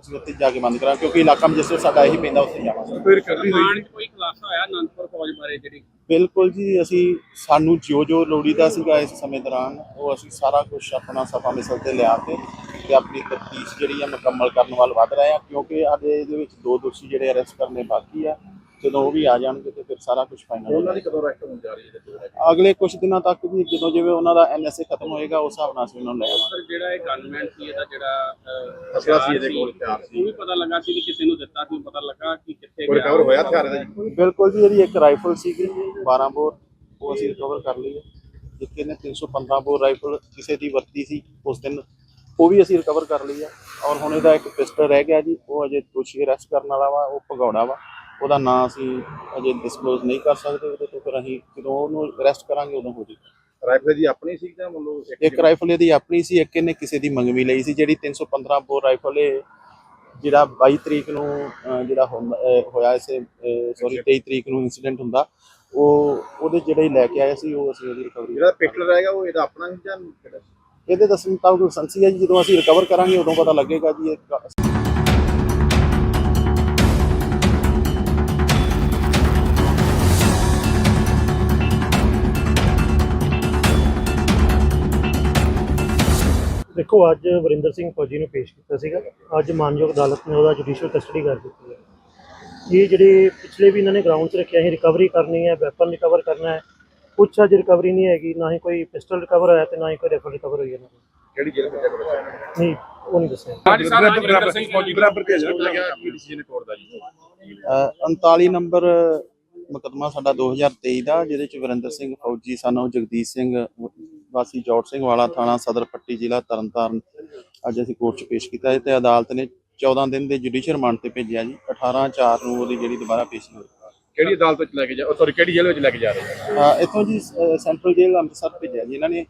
ਅਸੀਂ ਉੱਥੇ ਜਾ ਕੇ ਬੰਦ ਕਰਾਂ ਕਿਉਂਕਿ ਇਲਾਕਾ ਮੈਜਿਸਟਰੇਟ ਸਾਡਾ ਇਹੀ ਪੈਂਦਾ ਉੱਥੇ ਜਾਵਾਂਗੇ। ਰਿਕਵਰੀ ਰਿਮਾਂਡ 'ਚ ਕੋਈ ਖੁਲਾਸਾ ਹੋਇਆ ਅਨੰਦਪੁਰ ਫੌਜ ਬਾਰੇ ਜਿਹੜੀ ਬਿਲਕੁਲ ਜੀ, ਅਸੀਂ ਸਾਨੂੰ ਜੋ ਜੋ ਲੋੜੀਦਾ ਸੀਗਾ ਇਸ ਸਮੇਂ ਦੌਰਾਨ, ਉਹ ਅਸੀਂ ਸਾਰਾ ਕੁਝ ਆਪਣਾ ਸਫਾ ਮਿਸਲ ਤੇ ਲਿਆ ਕੇ ਤੇ ਆਪਣੀ ਤਫਤੀਸ਼ ਜਿਹੜੀ ਆ ਮੁਕੰਮਲ ਕਰਨ ਵੱਲ ਵਧ ਰਹੇ ਆ ਕਿਉਂਕਿ ਅਜੇ ਇਹਦੇ ਵਿੱਚ ਦੋ ਦੋਸ਼ੀ ਜਿਹੜੇ ਅਰੈਸਟ ਕਰਨੇ ਬਾਕੀ ਆ। ਜਦੋਂ ਉਹ ਵੀ ਆ ਜਾਣਗੇ ਤੇ ਫਿਰ ਸਾਰਾ ਕੁਝ ਫਾਈਨਲ ਉਹਨਾਂ ਦੀ ਕਦੋਂ ਰੈਸਟ ਹੋਣ ਜਾ ਰਹੀ ਹੈ ਅਗਲੇ ਕੁਝ ਦਿਨਾਂ ਤੱਕ ਵੀ ਜਦੋਂ ਜਿਵੇਂ ਉਹਨਾਂ ਦਾ ਐਨਐਸਏ ਖਤਮ ਹੋਏਗਾ ਉਸ ਹਿਸਾਬ ਨਾਲ ਅਸੀਂ ਉਹਨਾਂ ਨੂੰ ਲੈ ਆਵਾਂਗੇ। ਸਰ ਜਿਹੜਾ ਇਹ ਗਨਮੈਨ ਸੀ ਇਹਦਾ ਜਿਹੜਾ ਅਸਲਾ ਸੀ ਇਹਦੇ ਕੋਲ, ਹਥਿਆਰ ਸੀ। ਉਹ ਵੀ ਪਤਾ ਲੱਗਾ ਸੀ ਕਿ ਕਿਸੇ ਨੂੰ ਦਿੱਤਾ ਸੀ ਪਤਾ ਲੱਗਾ ਕਿ ਕਿੱਥੇ ਕੋਈ ਰਿਕਵਰ ਹੋਇਆ ਹਥਿਆਰ ਦਾ ਜੀ? ਬਿਲਕੁਲ ਜੀ ਇਹਦੀ ਇੱਕ ਰਾਈਫਲ ਸੀਗੀ 12 ਬੋਰ ਉਹ ਅਸੀਂ ਰਿਕਵਰ ਕਰ ਲਈ ਹੈ। ਇੱਕ ਇਹਨੇ 315 ਬੋਰ ਰਾਈਫਲ ਕਿਸੇ ਦੀ ਵਰਤੀ ਸੀ ਉਸ ਦਿਨ ਉਹ ਵੀ ਅਸੀਂ ਰਿਕਵਰ ਕਰ ਲਈ ਹੈ। ਔਰ ਹੁਣ ਇਹਦਾ ਇੱਕ ਪਿਸਟਲ ਰਹਿ ਗਿਆ ਜੀ ਉਹ ਅਜੇ ਦੋਸ਼ੀ ਅਰੈਸਟ ਕਰਨ ਵਾਲਾ ਵਾ ਉਹ ਭਗੌੜਾ ਵਾ। ਉਹਦਾ ਨਾਂ ਅਸੀਂ ਅਜੇ ਡਿਸਕਲੋਜ਼ ਨਹੀਂ ਕਰ ਸਕਦੇ ਉਹਦੇ ਤੋਂ ਫਿਰ ਅਸੀਂ ਜਦੋਂ ਉਹਨੂੰ ਅਰੈਸਟ ਕਰਾਂਗੇ ਉਦੋਂ ਹੋ ਜਾਏਗਾ ਰਾਈਫਲ ਦੀ ਆਪਣੀ ਸੀ ਜਾਂ ਮਤਲਬ ਇੱਕ ਰਾਈਫਲ ਇਹਦੀ ਆਪਣੀ ਸੀ ਇੱਕ ਇਹਨੇ ਕਿਸੇ ਦੀ ਮੰਗਵੀ ਲਈ ਸੀ ਜਿਹੜੀ 315 ਬੋਰ ਰਾਈਫਲ ਇਹ ਜਿਹੜਾ 22 ਤਰੀਕ ਨੂੰ ਜਿਹੜਾ ਹੋਇਆ ਇਸੇ ਸੌਰੀ 23 ਤਰੀਕ ਨੂੰ ਇਨਸੀਡੈਂਟ ਹੁੰਦਾ ਉਹ ਉਹਦੇ ਜਿਹੜੇ ਲੈ ਕੇ ਆਏ ਸੀ ਉਹ ਅਸੀਂ ਉਹਦੀ ਰਿਕਵਰੀ ਜਿਹੜਾ ਪਿਸਟਲ ਰਹੇਗਾ ਉਹ ਇਹਦਾ ਆਪਣਾ ਸੀ ਜਾਂ? ਇਹਦੇ ਦੱਸਣ ਮੁਤਾਬਕ ਲਾਇਸੈਂਸੀ ਹੈ ਜੀ ਜਦੋਂ ਅਸੀਂ ਰਿਕਵਰ ਕਰਾਂਗੇ ਉਦੋਂ ਪਤਾ ਲੱਗੇਗਾ ਜੀ ਇਹ ਦੇਖੋ ਅੱਜ ਵਰਿੰਦਰ ਸਿੰਘ ਫੌਜੀ ਨੂੰ ਪੇਸ਼ ਕੀਤਾ ਸੀਗਾ। ਅੱਜ ਮਾਨਯੋਗ ਅਦਾਲਤ ਨੇ ਉਹਦਾ ਜੁਡੀਸ਼ੀਅਲ ਕਸਟਡੀ ਕਰ ਦਿੱਤੀ ਹੈ। ਇਹ ਜਿਹੜੇ ਪਿਛਲੇ ਵੀ ਇਹਨਾਂ ਨੇ ਗਰਾਊਂਡ 'ਚ ਰੱਖਿਆ ਸੀ ਰਿਕਵਰੀ ਕਰਨੀ ਹੈ ਵੈਪਨ ਰਿਕਵਰ ਕਰਨਾ ਹੈ ਕੁਛ ਅੱਜ ਰਿਕਵਰੀ ਨਹੀਂ ਹੈਗੀ ਨਾ ਹੀ ਕੋਈ ਪਿਸਟਲ ਰਿਕਵਰ ਹੋਇਆ ਤੇ ਨਾ ਹੀ ਕੋਈ ਰਾਈਫਲ ਰਿਕਵਰ ਹੋਈ ਇਹਨਾਂ ਨੂੰ ਕਿਹੜੀ ਜੇਲ੍ਹ ਵਿੱਚ ਹੈ? ਨਹੀਂ ਉਹ ਨਹੀਂ ਦੱਸਿਆ। ਵਰਿੰਦਰ ਸਿੰਘ ਫੌਜੀ। ਬਰਾਬਰ ਭੇਜਣਾ ਲੱਗਿਆ ਕੀ ਡਿਸੀਜਨ ਕੋਰਟ ਦਾ ਜੀ। ਅਹ 39 ਨੰਬਰ ਮੁਕੱਦਮਾ ਸਾਡਾ 2023 ਦਾ ਜਿਹਦੇ ਚ ਵਰਿੰਦਰ ਸਿੰਘ ਫੌਜੀ ਸਾਨੂੰ ਜਗਦੀਸ਼ ਸਿੰਘ ਵਾਸੀ ਜੋਟ ਸਿੰਘ ਵਾਲਾ ਥਾਣਾ ਸਦਰ ਪੱਟੀ ਜ਼ਿਲ੍ਹਾ ਤਰਨਤਾਰਨ। ਅੱਜ ਅਸੀਂ ਕੋਰਟ 'ਚ ਪੇਸ਼ ਕੀਤਾ। ਹੈ ਤੇ ਅਦਾਲਤ ਨੇ 14 ਦਿਨ ਦੇ ਜੁਡੀਸ਼ੀਅਲ ਰਿਮਾਂਡ ਤੇ ਭੇਜਿਆ ਜੀ। 18 4 ਨੂੰ ਉਹਦੀ ਜਿਹੜੀ ਦੁਬਾਰਾ ਪੇਸ਼ੀ ਹੋਈ। ਕਿਹੜੀ ਅਦਾਲਤ ਵਿੱਚ ਲੈ ਕੇ ਜਾ ਸੌਰੀ ਕਿਹੜੀ ਜੇਲ੍ਹ ਵਿੱਚ ਲੈ ਕੇ ਜਾ ਰਹੇ ਹੋ? ਅਹ ਇੱਥੋਂ ਜੀ ਸੈਂਟਰਲ ਜੇਲ੍ਹ ਅੰਮ੍ਰਿਤਸਰ ਭੇਜਿਆ ਜੀ। ਇਹਨਾਂ ਨੇ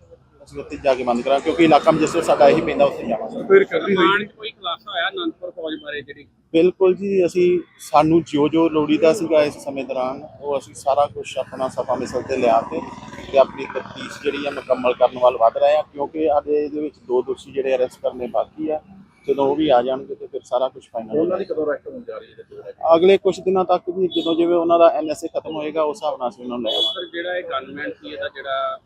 ਅਸੀਂ ਉੱਥੇ ਜਾ ਕੇ ਬੰਦ ਕਰਾਂ ਕਿਉਂਕਿ ਇਲਾਕਾ ਮੈਜਿਸਟਰੇਟ ਸਾਡਾ ਇਹੀ ਪੈਂਦਾ ਉੱਥੇ ਜਾਵਾਂਗੇ ਰਿਕਵਰੀ ਰਿਮਾਂਡ 'ਚ ਕੋਈ ਖੁਲਾਸਾ ਹੋਇਆ ਅਨੰਦਪੁਰ ਫੌਜ ਬਾਰੇ ਜਿਹੜੀ? ਬਿਲਕੁਲ ਜੀ ਅਸੀਂ ਸਾਨੂੰ ਜੋ ਜੋ ਲੋੜੀਦਾ ਸੀਗਾ ਇਸ ਸਮੇਂ ਦੌਰਾਨ ਉਹ ਅਸੀਂ ਸਾਰਾ ਕੁਝ ਆਪਣਾ ਸਫਾ ਮਿਸਲ ਤੇ ਲਿਆ ਕੇ ਤੇ ਆਪਣੀ ਤਫਤੀਸ਼ ਜਿਹੜੀ ਆ ਮੁਕੰਮਲ ਕਰਨ ਵੱਲ ਵਧ ਰਹੇ ਆ ਕਿਉਂਕਿ ਸਾਡੇ ਇਹਦੇ ਵਿੱਚ ਦੋ ਦੋਸ਼ੀ ਜਿਹੜੇ ਅਰੈਸਟ ਕਰਨੇ ਬਾਕੀ ਆ ਜਦੋਂ ਉਹ ਵੀ ਆ ਜਾਣਗੇ ਤੇ ਫਿਰ ਸਾਰਾ ਕੁਝ ਫਾਈਨਲ ਹੋ ਉਹਨਾਂ ਦੀ ਜਾਏਗਾ ਕਦੋਂ ਰੈਸਟ ਹੋਣ ਜਾ ਰਹੀ ਹੈ ਅਗਲੇ ਕੁਝ ਦਿਨਾਂ ਤੱਕ ਵੀ ਜਦੋਂ ਜਿਵੇਂ ਉਹਨਾਂ ਦਾ ਐਨਐਸਏ ਖਤਮ ਹੋਏਗਾ ਉਸ ਹਿਸਾਬ ਨਾਲ ਅਸੀਂ ਉਹਨਾਂ ਨੂੰ ਲੈ ਆਵਾਂਗੇ। ਸਰ ਜਿਹੜਾ ਇਹ ਗਨਮੈਨ ਸੀ ਇਹਦਾ ਜਿਹੜਾ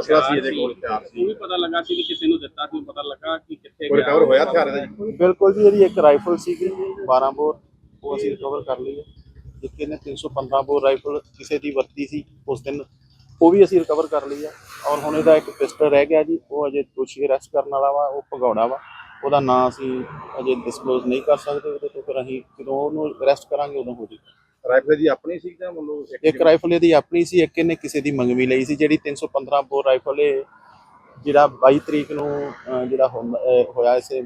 ਅਸਲਾ ਸੀ ਇਹਦੇ ਕੋਲ, ਹਥਿਆਰ ਸੀ। ਉਹ ਵੀ ਪਤਾ ਲੱਗਾ ਸੀ ਕਿ ਕਿਸੇ ਨੂੰ ਦਿੱਤਾ ਸੀ ਪਤਾ ਲੱਗਾ ਕਿ ਕਿੱਥੇ ਕੋਈ ਰਿਕਵਰ ਹੋਇਆ ਹਥਿਆਰ ਦਾ ਜੀ? ਬਿਲਕੁਲ ਜੀ ਇਹਦੀ ਇੱਕ ਰਾਈਫਲ ਸੀਗੀ 12 ਬੋਰ ਉਹ ਅਸੀਂ ਰਿਕਵਰ ਕਰ ਲਈ ਹੈ। ਇੱਕ ਇਹਨੇ 315 ਬੋਰ ਰਾਈਫਲ ਕਿਸੇ ਦੀ ਵਰਤੀ ਸੀ ਉਸ ਦਿਨ ਉਹ ਵੀ ਅਸੀਂ ਰਿਕਵਰ ਕਰ ਲਈ ਹੈ ਔਰ ਹੁਣ ਇਹਦਾ ਇੱਕ ਪਿਸਟਲ ਰਹਿ ਗਿਆ ਜੀ ਉਹ ਅਜੇ ਦੋਸ਼ੀ ਅਰੈਸਟ ਕਰਨ ਵਾਲਾ ਵਾ ਉਹ ਭਗੌੜਾ ਵਾ। ਉਹਦਾ ਨਾਂ ਅਸੀਂ ਅਜੇ ਡਿਸਕਲੋਜ਼ ਨਹੀਂ ਕਰ ਸਕਦੇ ਉਹਦੇ ਤੋਂ ਫਿਰ ਅਸੀਂ ਜਦੋਂ ਉਹਨੂੰ ਅਰੈਸਟ ਕਰਾਂਗੇ ਉਦੋਂ ਹੋ ਜਾਏਗਾ ਰਾਈਫਲ ਦੀ ਆਪਣੀ ਸੀ ਜਾਂ ਮਤਲਬ ਇੱਕ ਰਾਈਫਲ ਇਹਦੀ ਆਪਣੀ ਸੀ ਇੱਕ ਇਹਨੇ ਕਿਸੇ ਦੀ ਮੰਗਵੀ ਲਈ ਸੀ ਜਿਹੜੀ 315 ਬੋਰ ਰਾਈਫਲ ਇਹ ਜਿਹੜਾ 22 ਤਰੀਕ ਨੂੰ ਜਿਹੜਾ ਹੋਇਆ ਇਸੇ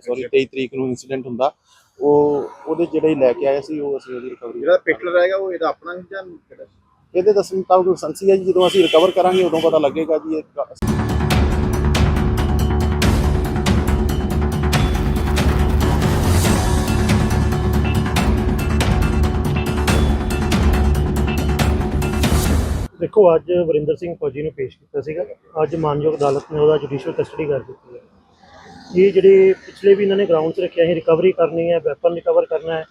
ਸੌਰੀ 23 ਤਰੀਕ ਨੂੰ ਇਨਸੀਡੈਂਟ ਹੁੰਦਾ ਉਹ ਉਹਦੇ ਜਿਹੜੇ ਲੈ ਕੇ ਆਏ ਸੀ ਉਹ ਅਸੀਂ ਉਹਦੀ ਰਿਕਵਰੀ ਜਿਹੜਾ ਪਿਸਟਲ ਰਹੇਗਾ ਉਹ ਇਹਦਾ ਆਪਣਾ ਸੀ ਜਾਂ ਕਿਹੜਾ? ਇਹਦੇ ਦੱਸਣ ਮੁਤਾਬਕ ਲਾਇਸੈਂਸੀ ਹੈ ਜੀ, ਜਦੋਂ ਅਸੀਂ ਰਿਕਵਰ ਕਰਾਂਗੇ, ਉਦੋਂ ਪਤਾ ਲੱਗੇਗਾ ਜੀ ਇਹ ਕ- ਦੇਖੋ, ਅੱਜ ਵਰਿੰਦਰ ਸਿੰਘ ਫੌਜੀ ਨੂੰ ਪੇਸ਼ ਕੀਤਾ ਸੀਗਾ। ਅੱਜ ਮਾਨਯੋਗ ਅਦਾਲਤ ਨੇ ਉਹਦਾ ਜੁਡੀਸ਼ੀਅਲ ਕਸਟਡੀ ਕਰ ਦਿੱਤੀ ਹੈ। ਇਹ ਜਿਹੜੇ ਪਿਛਲੇ ਵੀ ਇਹਨਾਂ ਨੇ ਗਰਾਊਂਡ 'ਚ ਰੱਖਿਆ ਸੀ ਰਿਕਵਰੀ ਕਰਨੀ ਹੈ ਵੈਪਨ ਰਿਕਵਰ ਕਰਨਾ ਹੈ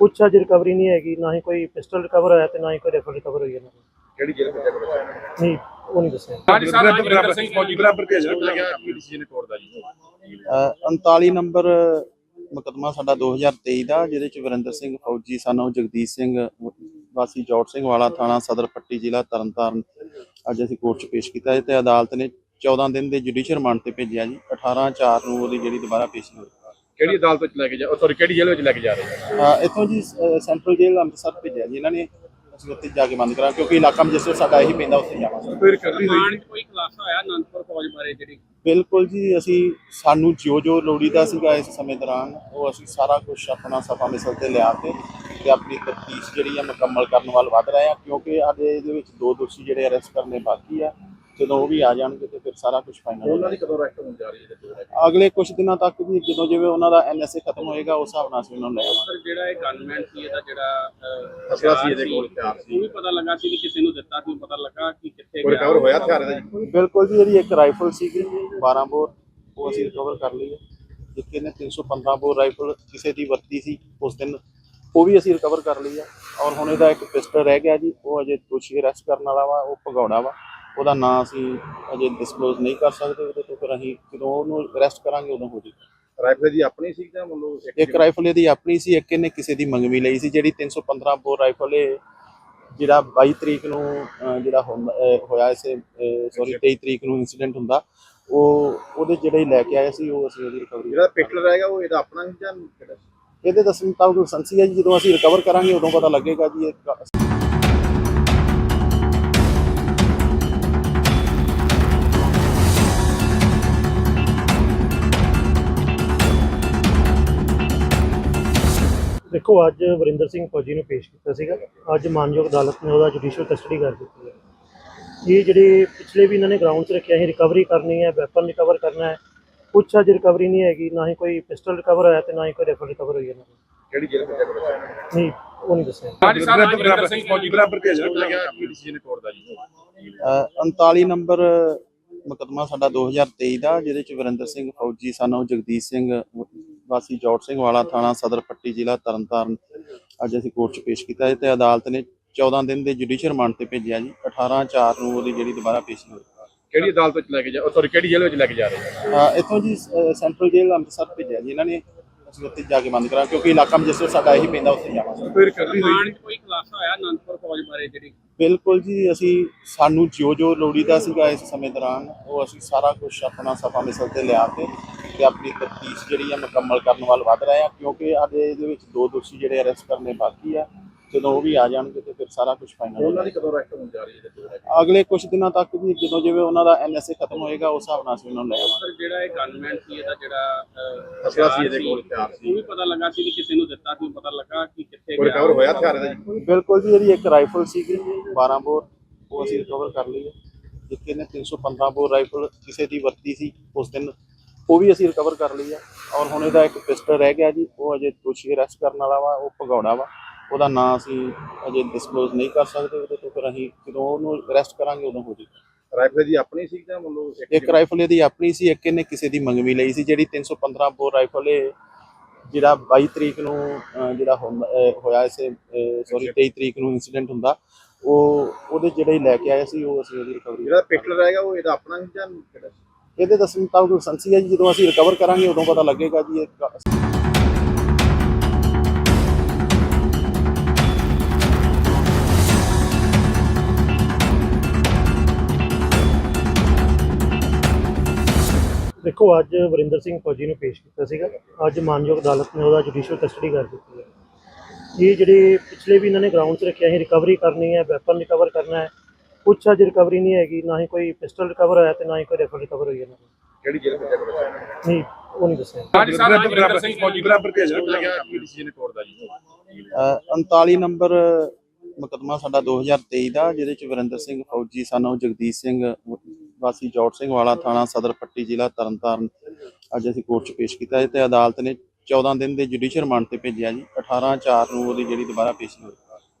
ਕੁਛ ਅੱਜ ਰਿਕਵਰੀ ਨਹੀਂ ਹੈਗੀ ਨਾ ਹੀ ਕੋਈ ਪਿਸਟਲ ਰਿਕਵਰ ਹੋਇਆ ਤੇ ਨਾ ਹੀ ਕੋਈ ਰਾਈਫਲ ਰਿਕਵਰ ਹੋਈ ਇਹਨਾਂ ਨੂੰ ਕਿਹੜੀ ਜੇਲ੍ਹ ਵਿੱਚ ਹੈ ਨਹੀਂ ਉਹ ਨਹੀਂ ਦੱਸਿਆ। ਹਾਂਜੀ ਸਰ ਅੱਜ ਵਰਿੰਦਰ ਸਿੰਘ ਫੌਜੀ ਬਰਾਬਰ ਭੇਜਣਾ ਲੱਗਿਆ ਕੀ ਡਿਸੀਜਨ ਕੋਰਟ ਦਾ ਜੀ। ਅਹ 39 ਨੰਬਰ ਮੁਕੱਦਮਾ ਸਾਡਾ 2023 ਦਾ ਜਿਹਦੇ ਚ ਵਰਿੰਦਰ ਸਿੰਘ ਫੌਜੀ ਸਾਨੂੰ ਜਗਦੀਸ਼ ਸਿੰਘ ਵਾਸੀ ਜੋਟ ਸਿੰਘ ਵਾਲਾ ਥਾਣਾ ਸਦਰ ਪੱਟੀ ਜ਼ਿਲ੍ਹਾ ਤਰਨਤਾਰਨ। ਅੱਜ ਅਸੀਂ ਕੋਰਟ 'ਚ ਪੇਸ਼ ਕੀਤਾ ਹੈ ਤੇ ਅਦਾਲਤ ਨੇ 14 ਦਿਨ ਦੇ ਜੁਡੀਸ਼ੀਅਲ ਰਿਮਾਂਡ ਤੇ ਭੇਜਿਆ ਜੀ। 18 4 ਨੂੰ ਉਹਦੀ ਜਿਹੜੀ ਦੁਬਾਰਾ ਪੇਸ਼ੀ ਹੋਈ। ਕਿਹੜੀ ਅਦਾਲਤ ਵਿੱਚ ਲੈ ਕੇ ਜਾ ਸੌਰੀ ਕਿਹੜੀ ਜੇਲ੍ਹ ਵਿੱਚ ਲੈ ਕੇ ਜਾ ਰਹੇ ਹੋ? ਅਹ ਇੱਥੋਂ ਜੀ ਸੈਂਟਰਲ ਜੇਲ੍ਹ ਅੰਮ੍ਰਿਤਸਰ ਭੇਜਿਆ ਜੀ ਇਹਨਾਂ ਨੇ ਅਸੀਂ ਉੱਥੇ ਜਾ ਕੇ ਬੰਦ ਕਰਾਂ ਕਿਉਂਕਿ ਇਲਾਕਾ ਮੈਜਿਸਟਰੇਟ ਸਾਡਾ ਇਹੀ ਪੈਂਦਾ ਉੱਥੇ ਜਾਵਾਂਗੇ। ਰਿਕਵਰੀ ਰਿਮਾਂਡ 'ਚ ਕੋਈ ਖੁਲਾਸਾ ਹੋਇਆ ਅਨੰਦਪੁਰ ਫੌਜ ਬਾਰੇ ਜਿਹੜੀ? ਬਿਲਕੁਲ ਜੀ ਅਸੀਂ ਸਾਨੂੰ ਜੋ ਜੋ ਲੋੜੀਦਾ ਸੀਗਾ ਇਸ ਸਮੇਂ ਦੌਰਾਨ ਉਹ ਅਸੀਂ ਸਾਰਾ ਕੁਝ ਆਪਣਾ ਸਫਾ ਮਿਸਲ ਤੇ ਲਿਆ ਕੇ ਤੇ ਆਪਣੀ ਤਫਤੀਸ਼ ਜਿਹੜੀ ਆ ਮੁਕੰਮਲ ਕਰਨ ਵੱਲ ਵਧ ਰਹੇ ਆ ਕਿਉਂਕਿ ਸਾਡੇ ਇਹਦੇ ਵਿੱਚ ਦੋ ਦੋਸ਼ੀ ਜਿਹੜੇ ਅਰੈਸਟ ਕਰਨੇ ਬਾਕੀ ਆ ਜਦੋਂ ਉਹ ਵੀ ਆ ਜਾਣਗੇ ਤੇ ਫਿਰ ਸਾਰਾ ਕੁਝ ਫਾਈਨਲ ਹੋ ਉਹਨਾਂ ਦੀ ਕਦੋਂ ਰੈਸਟ ਹੋਣ ਜਾ ਰਹੀ ਹੈ ਅਗਲੇ ਕੁਝ ਦਿਨਾਂ ਤੱਕ ਵੀ ਜਦੋਂ ਜਿਵੇਂ ਉਹਨਾਂ ਦਾ ਐਨਐਸਏ ਖਤਮ ਹੋਏਗਾ ਉਸ ਹਿਸਾਬ ਨਾਲ ਅਸੀਂ ਉਹਨਾਂ ਨੂੰ ਲੈ ਆਵਾਂਗੇ। ਸਰ ਜਿਹੜਾ ਇਹ ਗਨਮੈਨ ਸੀ ਇਹਦਾ ਜਿਹੜਾ ਅਸਲਾ ਸੀ ਇਹਦੇ ਕੋਲ, ਹਥਿਆਰ ਸੀ। ਉਹ ਵੀ ਪਤਾ ਲੱਗਾ ਸੀ ਕਿ ਕਿਸੇ ਨੂੰ ਦਿੱਤਾ ਸੀ ਪਤਾ ਲੱਗਾ ਕਿ ਕਿੱਥੇ ਕੋਈ ਰਿਕਵਰ ਹੋਇਆ ਹਥਿਆਰ ਦਾ ਜੀ? ਬਿਲਕੁਲ ਜੀ ਇਹਦੀ ਇੱਕ ਰਾਈਫਲ ਸੀਗੀ 12 ਬੋਰ ਉਹ ਅਸੀਂ ਰਿਕਵਰ ਕਰ ਲਈ ਹੈ। ਇੱਕ ਇਹਨੇ 315 ਬੋਰ ਰਾਈਫਲ ਕਿਸੇ ਦੀ ਵਰਤੀ ਸੀ ਉਸ ਦਿਨ ਉਹ ਵੀ ਅਸੀਂ ਰਿਕਵਰ ਕਰ ਲਈ ਹੈ। ਔਰ ਹੁਣ ਇਹਦਾ ਇੱਕ ਪਿਸਟਲ ਰਹਿ ਗਿਆ ਜੀ ਉਹ ਅਜੇ ਦੋਸ਼ੀ ਅਰੈਸਟ ਕਰਨ ਵਾਲਾ ਵਾ ਉਹ ਭਗੌੜਾ ਵਾ। ਉਹਦਾ ਨਾਂ ਅਸੀਂ ਅਜੇ ਡਿਸਕਲੋਜ਼ ਨਹੀਂ ਕਰ ਸਕਦੇ ਉਹਦੇ ਤੋਂ ਫਿਰ ਅਸੀਂ ਜਦੋਂ ਉਹਨੂੰ ਅਰੈਸਟ ਕਰਾਂਗੇ ਉਦੋਂ ਹੋ ਜਾਏਗਾ ਰਾਈਫਲ ਦੀ ਆਪਣੀ ਸੀ ਜਾਂ ਮਤਲਬ ਇੱਕ ਰਾਈਫਲ ਇਹਦੀ ਆਪਣੀ ਸੀ ਇੱਕ ਇਹਨੇ ਕਿਸੇ ਦੀ ਮੰਗਵੀ ਲਈ ਸੀ ਜਿਹੜੀ 315 ਬੋਰ ਰਾਈਫਲ ਇਹ ਜਿਹੜਾ 22 ਤਰੀਕ ਨੂੰ ਜਿਹੜਾ ਹੋਇਆ ਇਸੇ ਸੌਰੀ 23 ਤਰੀਕ ਨੂੰ ਇਨਸੀਡੈਂਟ ਹੁੰਦਾ ਉਹ ਉਹਦੇ ਜਿਹੜੇ ਲੈ ਕੇ ਆਏ ਸੀ ਉਹ ਅਸੀਂ ਉਹਦੀ ਰਿਕਵਰੀ ਜਿਹੜਾ ਪਿਸਟਲ ਰਹੇਗਾ ਉਹ ਇਹਦਾ ਆਪਣਾ ਸੀ ਜਾਂ? ਇਹਦੇ ਦੱਸਣ ਮੁਤਾਬਕ ਸੰਸੀ ਹੈ ਜੀ ਜਦੋਂ ਅਸੀਂ ਰਿਕਵਰ ਕਰਾਂਗੇ ਉਦੋਂ ਪਤਾ ਲੱਗੇਗਾ ਜੀ ਇਹ ਦੇਖੋ ਅੱਜ ਵਰਿੰਦਰ ਸਿੰਘ ਫੌਜੀ ਨੂੰ ਪੇਸ਼ ਕੀਤਾ ਸੀਗਾ। ਅੱਜ ਮਾਨਯੋਗ ਅਦਾਲਤ ਨੇ ਉਹਦਾ ਜੁਡੀਸ਼ੀਅਲ ਕਸਟਡੀ ਕਰ ਦਿੱਤੀ ਹੈ। ਇਹ ਜਿਹੜੇ ਪਿਛਲੇ ਵੀ ਇਹਨਾਂ ਨੇ ਗਰਾਊਂਡ 'ਚ ਰੱਖਿਆ ਸੀ ਰਿਕਵਰੀ ਕਰਨੀ ਹੈ ਵੈਪਨ ਰਿਕਵਰ ਕਰਨਾ ਹੈ ਕੁਛ ਅੱਜ ਰਿਕਵਰੀ ਨਹੀਂ ਹੈਗੀ ਨਾ ਹੀ ਕੋਈ ਪਿਸਟਲ ਰਿਕਵਰ ਹੋਇਆ ਤੇ ਨਾ ਹੀ ਕੋਈ ਰਾਈਫਲ ਰਿਕਵਰ ਹੋਈ ਇਹਨਾਂ ਕੋਲ। ਕਿਹੜੀ ਜੇਲ੍ਹ ਵਿੱਚ ਹੈ ਨਹੀਂ ਉਹ ਨਹੀਂ ਦੱਸਿਆ। ਹਾਂਜੀ ਸਰ ਅੱਜ ਵਰਿੰਦਰ ਸਿੰਘ ਫੌਜੀ ਬਰਾਬਰ ਤੇ ਲੱਗਿਆ ਕੀ ਡਿਸੀਜਨ ਕੋਰਟ ਦਾ ਜੀ? ਅਹ 39 ਨੰਬਰ ਮੁਕੱਦਮਾ ਸਾਡਾ 2023 ਦਾ ਜਿਹਦੇ ਚ ਵਰਿੰਦਰ ਸਿੰਘ ਫੌਜੀ ਸਾਨੂੰ ਜਗਦੀਸ਼ ਸਿੰਘ ਵਾਸੀ ਜੋਟ ਸਿੰਘ ਵਾਲਾ ਥਾਣਾ ਸਦਰ ਪੱਟੀ ਜ਼ਿਲ੍ਹਾ ਤਰਨਤਾਰਨ। ਅੱਜ ਅਸੀਂ ਕੋਰਟ 'ਚ ਪੇਸ਼ ਕੀਤਾ ਹੈ ਤੇ ਅਦਾਲਤ ਨੇ 14 ਦਿਨ ਦੇ ਜੁਡੀਸ਼ੀਅਲ ਰਿਮਾਂਡ ਤੇ ਭੇਜਿਆ ਜੀ। 18 4 ਨੂੰ ਉਹਦੀ ਜਿਹੜੀ ਦੁਬਾਰਾ ਪੇਸ਼ੀ ਹੋਈ। ਕਿਹੜੀ ਅਦਾਲਤ ਵਿੱਚ ਲੈ ਕੇ ਜਾ ਸੌਰੀ ਕਿਹੜੀ ਜੇਲ੍ਹ ਵਿੱਚ ਲੈ ਕੇ ਜਾ ਰਹੇ ਹੋ? ਇੱਥੋਂ ਜੀ ਸੈਂਟਰਲ ਜੇਲ੍ਹ ਅੰਮ੍ਰਿਤਸਰ ਭੇਜਿਆ ਜੀ। ਇਹਨਾਂ ਨੇ ਅਸੀਂ ਉੱਥੇ ਜਾ ਕੇ ਬੰਦ ਕਰਾਂ ਕਿਉਂਕਿ ਇਲਾਕਾ ਮੈਜਿਸਟਰੇਟ ਸਾਡਾ ਇਹੀ ਪੈਂਦਾ ਉੱਥੇ ਜਾਵਾਂਗੇ। ਫਿਰ ਕਰਦੀ ਮਾਨ ਕੋਈ ਖੁਲਾਸਾ ਹੋਇਆ ਅਨੰਦਪੁਰ ਫੌਜ ਬਾਰੇ ਜਿਹੜੀ? ਬਿਲਕੁਲ ਜੀ, ਅਸੀਂ ਸਾਨੂੰ ਜੋ ਜੋ ਲੋੜੀਦਾ ਸੀਗਾ ਇਸ ਸਮੇਂ ਦੌਰਾਨ, ਉਹ ਅਸੀਂ ਸਾਰਾ ਕੁਝ ਆਪਣਾ ਸਫਾ ਮਿਸਲ ਤੇ ਲਿਆ ਕੇ ਤੇ ਆਪਣੀ ਤਫਤੀਸ਼ ਜਿਹੜੀ ਆ ਮੁਕੰਮਲ ਕਰਨ ਵੱਲ ਵਧ ਰਹੇ ਆ ਕਿਉਂਕਿ ਅਜੇ ਇਹਦੇ ਵਿੱਚ ਦੋ ਦੋਸ਼ੀ ਜਿਹੜੇ ਅਰੈਸਟ ਕਰਨੇ ਬਾਕੀ ਆ। ਜਦੋਂ ਉਹ ਵੀ ਆ ਜਾਣਗੇ ਤੇ ਫਿਰ ਸਾਰਾ ਕੁਝ ਫਾਈਨਲ ਹੋ ਉਹਨਾਂ ਦੀ ਕਦੋਂ ਰੈਸਟ ਹੋਣ ਜਾ ਰਹੀ ਹੈ ਅਗਲੇ ਕੁਝ ਦਿਨਾਂ ਤੱਕ ਜੀ ਜਦੋਂ ਜਿਵੇਂ ਉਹਨਾਂ ਦਾ ਐਨਐਸਏ ਖਤਮ ਹੋਏਗਾ ਉਸ ਹਿਸਾਬ ਨਾਲ ਅਸੀਂ ਉਹਨਾਂ ਨੂੰ ਲੈ ਆਵਾਂਗੇ। ਸਰ ਜਿਹੜਾ ਇਹ ਗਨਮੈਨ ਸੀ ਇਹਦਾ ਜਿਹੜਾ ਅਸਲਾ ਸੀ ਇਹਦੇ ਕੋਲ, ਹਥਿਆਰ ਸੀ। ਉਹ ਵੀ ਪਤਾ ਲੱਗਾ ਸੀ ਕਿ ਕਿਸੇ ਨੂੰ ਦਿੱਤਾ ਸੀ ਪਤਾ ਲੱਗਾ ਕਿ ਕਿੱਥੇ ਕੋਈ ਰਿਕਵਰ ਹੋਇਆ ਹਥਿਆਰ ਦਾ ਜੀ? ਬਿਲਕੁਲ ਜੀ ਇਹਦੀ ਇੱਕ ਰਾਈਫਲ ਸੀਗੀ 12 ਬੋਰ ਉਹ ਅਸੀਂ ਰਿਕਵਰ ਕਰ ਲਈ ਹੈ। ਇੱਕ ਇਹਨੇ 315 ਬੋਰ ਰਾਈਫਲ ਕਿਸੇ ਦੀ ਵਰਤੀ ਸੀ ਉਸ ਦਿਨ ਉਹ ਵੀ ਅਸੀਂ ਰਿਕਵਰ ਕਰ ਲਈ ਹੈ। ਔਰ ਹੁਣ ਇਹਦਾ ਇੱਕ ਪਿਸਟਲ ਰਹਿ ਗਿਆ ਜੀ ਉਹ ਅਜੇ ਦੋਸ਼ੀ ਅਰੈਸਟ ਕਰਨ ਵਾਲਾ ਵਾ ਉਹ ਭਗੌੜਾ ਵਾ। ਉਹਦਾ ਨਾਂ ਅਸੀਂ ਅਜੇ ਡਿਸਕਲੋਜ਼ ਨਹੀਂ ਕਰ ਸਕਦੇ ਉਹਦੇ ਤੋਂ ਫਿਰ ਅਸੀਂ ਜਦੋਂ ਉਹਨੂੰ ਅਰੈਸਟ ਕਰਾਂਗੇ ਉਦੋਂ ਹੋ ਜਾਏਗਾ ਰਾਈਫਲ ਦੀ ਆਪਣੀ ਸੀ ਜਾਂ ਮਤਲਬ ਇੱਕ ਰਾਈਫਲ ਇਹਦੀ ਆਪਣੀ ਸੀ ਇੱਕ ਇਹਨੇ ਕਿਸੇ ਦੀ ਮੰਗਵੀ ਲਈ ਸੀ ਜਿਹੜੀ 315 ਬੋਰ ਰਾਈਫਲ ਇਹ ਜਿਹੜਾ 22 ਤਰੀਕ ਨੂੰ ਜਿਹੜਾ ਹੋਇਆ ਇਸੇ ਸੌਰੀ 23 ਤਰੀਕ ਨੂੰ ਇਨਸੀਡੈਂਟ ਹੁੰਦਾ ਉਹ ਉਹਦੇ ਜਿਹੜੇ ਲੈ ਕੇ ਆਏ ਸੀ ਉਹ ਅਸੀਂ ਉਹਦੀ ਰਿਕਵਰੀ ਜਿਹੜਾ ਪਿਸਟਲ ਰਹੇਗਾ ਉਹ ਇਹਦਾ ਆਪਣਾ ਸੀ ਜਾਂ? ਇਹਦੇ ਦੱਸਣ ਮੁਤਾਬਕ ਸੰਸੀ ਹੈ ਜੀ ਜਦੋਂ ਅਸੀਂ ਰਿਕਵਰ ਕਰਾਂਗੇ ਉਦੋਂ ਪਤਾ ਲੱਗੇਗਾ ਜੀ ਇਹ ਦੇਖੋ ਅੱਜ ਵਰਿੰਦਰ ਸਿੰਘ ਫੌਜੀ ਨੂੰ ਪੇਸ਼ ਕੀਤਾ ਸੀਗਾ। ਅੱਜ ਮਾਨਯੋਗ ਅਦਾਲਤ ਨੇ ਉਹਦਾ ਜੁਡੀਸ਼ੀਅਲ ਕਸਟਡੀ ਕਰ ਦਿੱਤੀ ਹੈ। ਇਹ ਜਿਹੜੇ ਪਿਛਲੇ ਵੀ ਇਹਨਾਂ ਨੇ ਗਰਾਊਂਡ 'ਚ ਰੱਖਿਆ ਸੀ ਰਿਕਵਰੀ ਕਰਨੀ ਹੈ ਵੈਪਨ ਰਿਕਵਰ ਕਰਨਾ ਹੈ ਕੁਛ ਅੱਜ ਰਿਕਵਰੀ ਨਹੀਂ ਹੈਗੀ ਨਾ ਹੀ ਕੋਈ ਪਿਸਟਲ ਰਿਕਵਰ ਹੋਇਆ ਤੇ ਨਾ ਹੀ ਕੋਈ ਰਾਈਫਲ ਰਿਕਵਰ ਹੋਈ ਇਹਨਾਂ ਕੋਲ ਕਿਹੜੀ ਜੇਲ੍ਹ ਵਿੱਚ ਹੈ ਨਹੀਂ ਉਹ ਨਹੀਂ ਦੱਸਿਆ। ਹਾਂਜੀ ਸਰ ਅੱਜ ਵਰਿੰਦਰ ਸਿੰਘ ਫੌਜੀ ਬਰਾਬਰ ਤੇ ਲੱਗਿਆ ਕੀ ਡਿਸੀਜਨ ਕੋਰਟ ਦਾ ਜੀ? ਅਹ 39 ਨੰਬਰ ਮੁਕੱਦਮਾ ਸਾਡਾ 2023 ਦਾ ਜਿਹਦੇ ਚ ਵਰਿੰਦਰ ਸਿੰਘ ਫੌਜੀ ਸਾਨੂੰ ਜਗਦੀਸ਼ ਸਿੰਘ ਵਾਸੀ ਜੋਟ ਸਿੰਘ ਵਾਲਾ ਥਾਣਾ ਸਦਰ ਪੱਟੀ ਜ਼ਿਲ੍ਹਾ ਤਰਨਤਾਰਨ। ਅੱਜ ਅਸੀਂ ਕੋਰਟ 'ਚ ਪੇਸ਼ ਕੀਤਾ। ਤੇ ਅਦਾਲਤ ਨੇ 14 ਦਿਨ ਦੇ ਜੁਡੀਸ਼ੀਅਲ ਰਿਮਾਂਡ ਤੇ ਭੇਜਿਆ ਜੀ। 18 4 ਨੂੰ ਉਹਦੀ ਜਿਹੜੀ ਦੁਬਾਰਾ ਪੇਸ਼ੀ ਹੋਈ।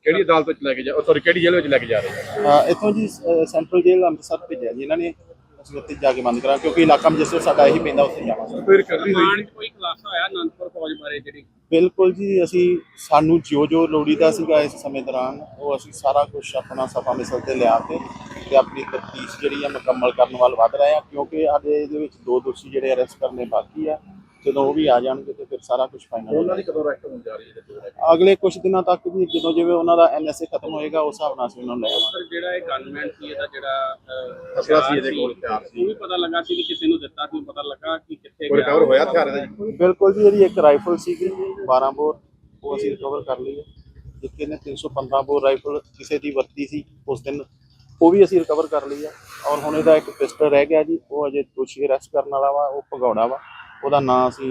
ਕਿਹੜੀ ਅਦਾਲਤ ਵਿੱਚ ਲੈ ਕੇ ਜਾ ਸੌਰੀ ਕਿਹੜੀ ਜੇਲ੍ਹ ਵਿੱਚ ਲੈ ਕੇ ਜਾ ਰਹੇ ਹੋ? ਅਹ ਇੱਥੋਂ ਜੀ ਸੈਂਟਰਲ ਜੇਲ੍ਹ ਅੰਮ੍ਰਿਤਸਰ ਭੇਜਿਆ ਜੀ। ਇਹਨਾਂ ਨੇ ਅਸੀਂ ਉੱਥੇ ਜਾ ਕੇ ਬੰਦ ਕਰਾਂ ਕਿਉਂਕਿ ਇਲਾਕਾ ਮੈਜਿਸਟਰੇਟ ਸਾਡਾ ਇਹੀ ਪੈਂਦਾ ਉੱਥੇ ਜਾਵਾਂਗੇ। ਫਿਰ ਕਰਦੀ ਮਾਨ ਕੋਈ ਖੁਲਾਸਾ ਹੋਇਆ ਅਨੰਦਪੁਰ ਫੌਜ ਬਾਰੇ ਜਿਹੜੀ? ਬਿਲਕੁਲ ਜੀ ਅਸੀਂ ਸਾਨੂੰ ਜੋ ਜੋ ਲੋੜੀਦਾ ਸੀਗਾ ਇਸ ਸਮੇਂ ਦੌਰਾਨ ਉਹ ਅਸੀਂ ਸਾਰਾ ਕੁਝ ਆਪਣਾ ਸਫਾ ਮਿਸਲ ਤੇ ਲਿਆ ਕੇ ਤੇ ਆਪਣੀ ਤਫਤੀਸ਼ ਜਿਹੜੀ ਆ ਮੁਕੰਮਲ ਕਰਨ ਵੱਲ ਵਧ ਰਹੇ ਆ ਕਿਉਂਕਿ ਅਜੇ ਇਹਦੇ ਵਿੱਚ ਦੋ ਦੋਸ਼ੀ ਜਿਹੜੇ ਅਰੈਸਟ ਕਰਨੇ ਬਾਕੀ ਆ। ਜਦੋਂ ਉਹ ਵੀ ਆ ਜਾਣਗੇ ਤੇ ਫਿਰ ਸਾਰਾ ਕੁਝ ਫਾਈਨਲ ਹੋ ਉਹਨਾਂ ਦੀ ਜਾਏਗਾ। ਕਦੋਂ ਰੈਸਟ ਹੋਣ ਜਾ ਰਹੀ ਹੈ ਅਗਲੇ ਕੁਝ ਦਿਨਾਂ ਤੱਕ ਜੀ ਜਦੋਂ ਜਿਵੇਂ ਉਹਨਾਂ ਦਾ ਐਨਐਸਏ ਖਤਮ ਹੋਏਗਾ ਉਸ ਹਿਸਾਬ ਨਾਲ ਅਸੀਂ ਉਹਨਾਂ ਨੂੰ ਲੈ ਆਵਾਂਗੇ। ਸਰ ਜਿਹੜਾ ਇਹ ਗਨਮੈਨ ਸੀ ਇਹਦਾ ਜਿਹੜਾ ਅਹ, ਅਸਲਾ ਸੀ ਇਹਦੇ ਕੋਲ, ਹਥਿਆਰ ਸੀ। ਉਹ ਵੀ ਪਤਾ ਲੱਗਾ ਸੀ ਕਿ ਕਿਸੇ ਨੂੰ ਦਿੱਤਾ ਸੀ ਪਤਾ ਲੱਗਾ ਕਿ ਕਿੱਥੇ ਕੋਈ ਰਿਕਵਰ ਹੋਇਆ ਹਥਿਆਰ ਦਾ ਜੀ? ਬਿਲਕੁਲ ਜੀ ਇਹਦੀ ਇੱਕ ਰਾਈਫਲ ਸੀਗੀ 12 ਬੋਰ ਉਹ ਅਸੀਂ ਰਿਕਵਰ ਕਰ ਲਈ ਹੈ। ਇਹਨੇ 315 ਬੋਰ ਰਾਈਫਲ ਕਿਸੇ ਦੀ ਵਰਤੀ ਸੀ ਉਸ ਦਿਨ ਉਹ ਵੀ ਅਸੀਂ ਰਿਕਵਰ ਕਰ ਲਈ ਹੈ। ਔਰ ਹੁਣ ਇਹਦਾ ਇੱਕ ਪਿਸਟਲ ਰਹਿ ਗਿਆ ਜੀ ਉਹ ਅਜੇ ਦੋਸ਼ੀ ਅਰੈਸਟ ਕਰਨ ਵਾਲਾ ਵਾ ਉਹ ਭਗੌੜਾ ਵਾ। ਉਹਦਾ ਨਾਂ ਅਸੀਂ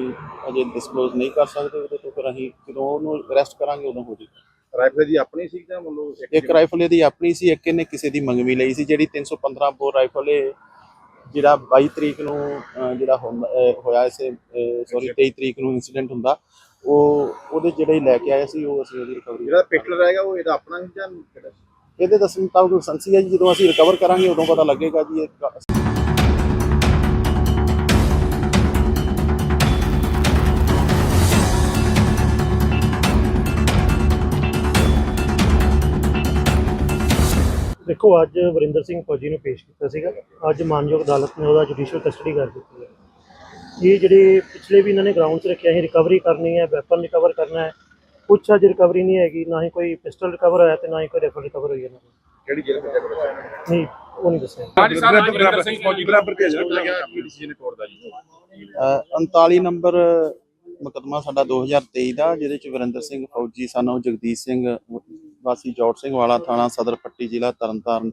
ਅਜੇ ਡਿਸਕਲੋਜ਼ ਨਹੀਂ ਕਰ ਸਕਦੇ ਉਹਦੇ ਤੋਂ ਫਿਰ ਅਸੀਂ ਜਦੋਂ ਉਹਨੂੰ ਅਰੈਸਟ ਕਰਾਂਗੇ ਉਦੋਂ ਹੋ ਜਾਏਗਾ ਰਾਈਫਲ ਦੀ ਆਪਣੀ ਸੀ ਜਾਂ ਮਤਲਬ ਇੱਕ ਰਾਈਫਲ ਇਹਦੀ ਆਪਣੀ ਸੀ ਇੱਕ ਇਹਨੇ ਕਿਸੇ ਦੀ ਮੰਗਵੀ ਲਈ ਸੀ ਜਿਹੜੀ 315 ਬੋਰ ਰਾਈਫਲ ਇਹ ਜਿਹੜਾ 22 ਤਰੀਕ ਨੂੰ ਜਿਹੜਾ ਹੋਇਆ ਇਸੇ ਸੌਰੀ 23 ਤਰੀਕ ਨੂੰ ਇਨਸੀਡੈਂਟ ਹੁੰਦਾ ਉਹ ਉਹਦੇ ਜਿਹੜੇ ਲੈ ਕੇ ਆਏ ਸੀ ਉਹ ਅਸੀਂ ਉਹਦੀ ਰਿਕਵਰੀ ਜਿਹੜਾ ਪਿਸਟਲ ਰਹੇਗਾ ਉਹ ਇਹਦਾ ਆਪਣਾ ਜਾਂ? ਇਹਦੇ ਦੱਸਣ ਮੁਤਾਬਕ ਸੰਸੀ ਹੈ ਜੀ ਜਦੋਂ ਅਸੀਂ ਰਿਕਵਰ ਕਰਾਂਗੇ ਉਦੋਂ ਪਤਾ ਲੱਗੇਗਾ ਜੀ ਇਹ ਦੇਖੋ ਅੱਜ ਵਰਿੰਦਰ ਸਿੰਘ ਫੌਜੀ ਨੂੰ ਪੇਸ਼ ਕੀਤਾ ਸੀਗਾ। ਅੱਜ ਮਾਨਯੋਗ ਅਦਾਲਤ ਨੇ ਉਹਦਾ ਜੁਡੀਸ਼ੀਅਲ ਕਸਟਡੀ ਕਰ ਦਿੱਤੀ ਹੈ। ਇਹ ਜਿਹੜੇ ਪਿਛਲੇ ਵੀ ਇਹਨਾਂ ਨੇ ਗਰਾਊਂਡ 'ਚ ਰੱਖਿਆ ਸੀ ਰਿਕਵਰੀ ਕਰਨੀ ਹੈ ਵੈਪਨ ਰਿਕਵਰ ਕਰਨਾ ਹੈ ਕੁਛ ਅੱਜ ਰਿਕਵਰੀ ਨਹੀਂ ਹੈਗੀ ਨਾ ਹੀ ਕੋਈ ਪਿਸਟਲ ਰਿਕਵਰ ਹੋਇਆ ਤੇ ਨਾ ਹੀ ਕੋਈ ਰਾਈਫਲ ਰਿਕਵਰ ਹੋਈ ਇਹਨਾਂ ਕੋਲ ਕਿਹੜੀ ਜੇਲ੍ਹ ਵਿੱਚ ਹੈ ਨਹੀਂ ਉਹ ਨਹੀਂ ਦੱਸਿਆ। ਵਰਿੰਦਰ ਸਿੰਘ ਫੌਜੀ ਬਰਾਬਰ ਭੇਜਿਆ ਲੱਗਿਆ ਕੀ ਡਿਸੀਜਨ ਕੋਰਟ ਦਾ ਜੀ। ਅ, 39 ਨੰਬਰ ਮੁਕੱਦਮਾ ਸਾਡਾ 2023 ਦਾ ਜਿਹਦੇ ਚ ਵਰਿੰਦਰ ਸਿੰਘ ਫੌਜੀ ਸਾਨੂੰ ਜਗਦੀਸ਼ ਸਿੰਘ ਵਾਸੀ ਜੋਟ ਸਿੰਘ ਵਾਲਾ ਥਾਣਾ ਸਦਰ ਪੱਟੀ ਜ਼ਿਲ੍ਹਾ ਤਰਨਤਾਰਨ।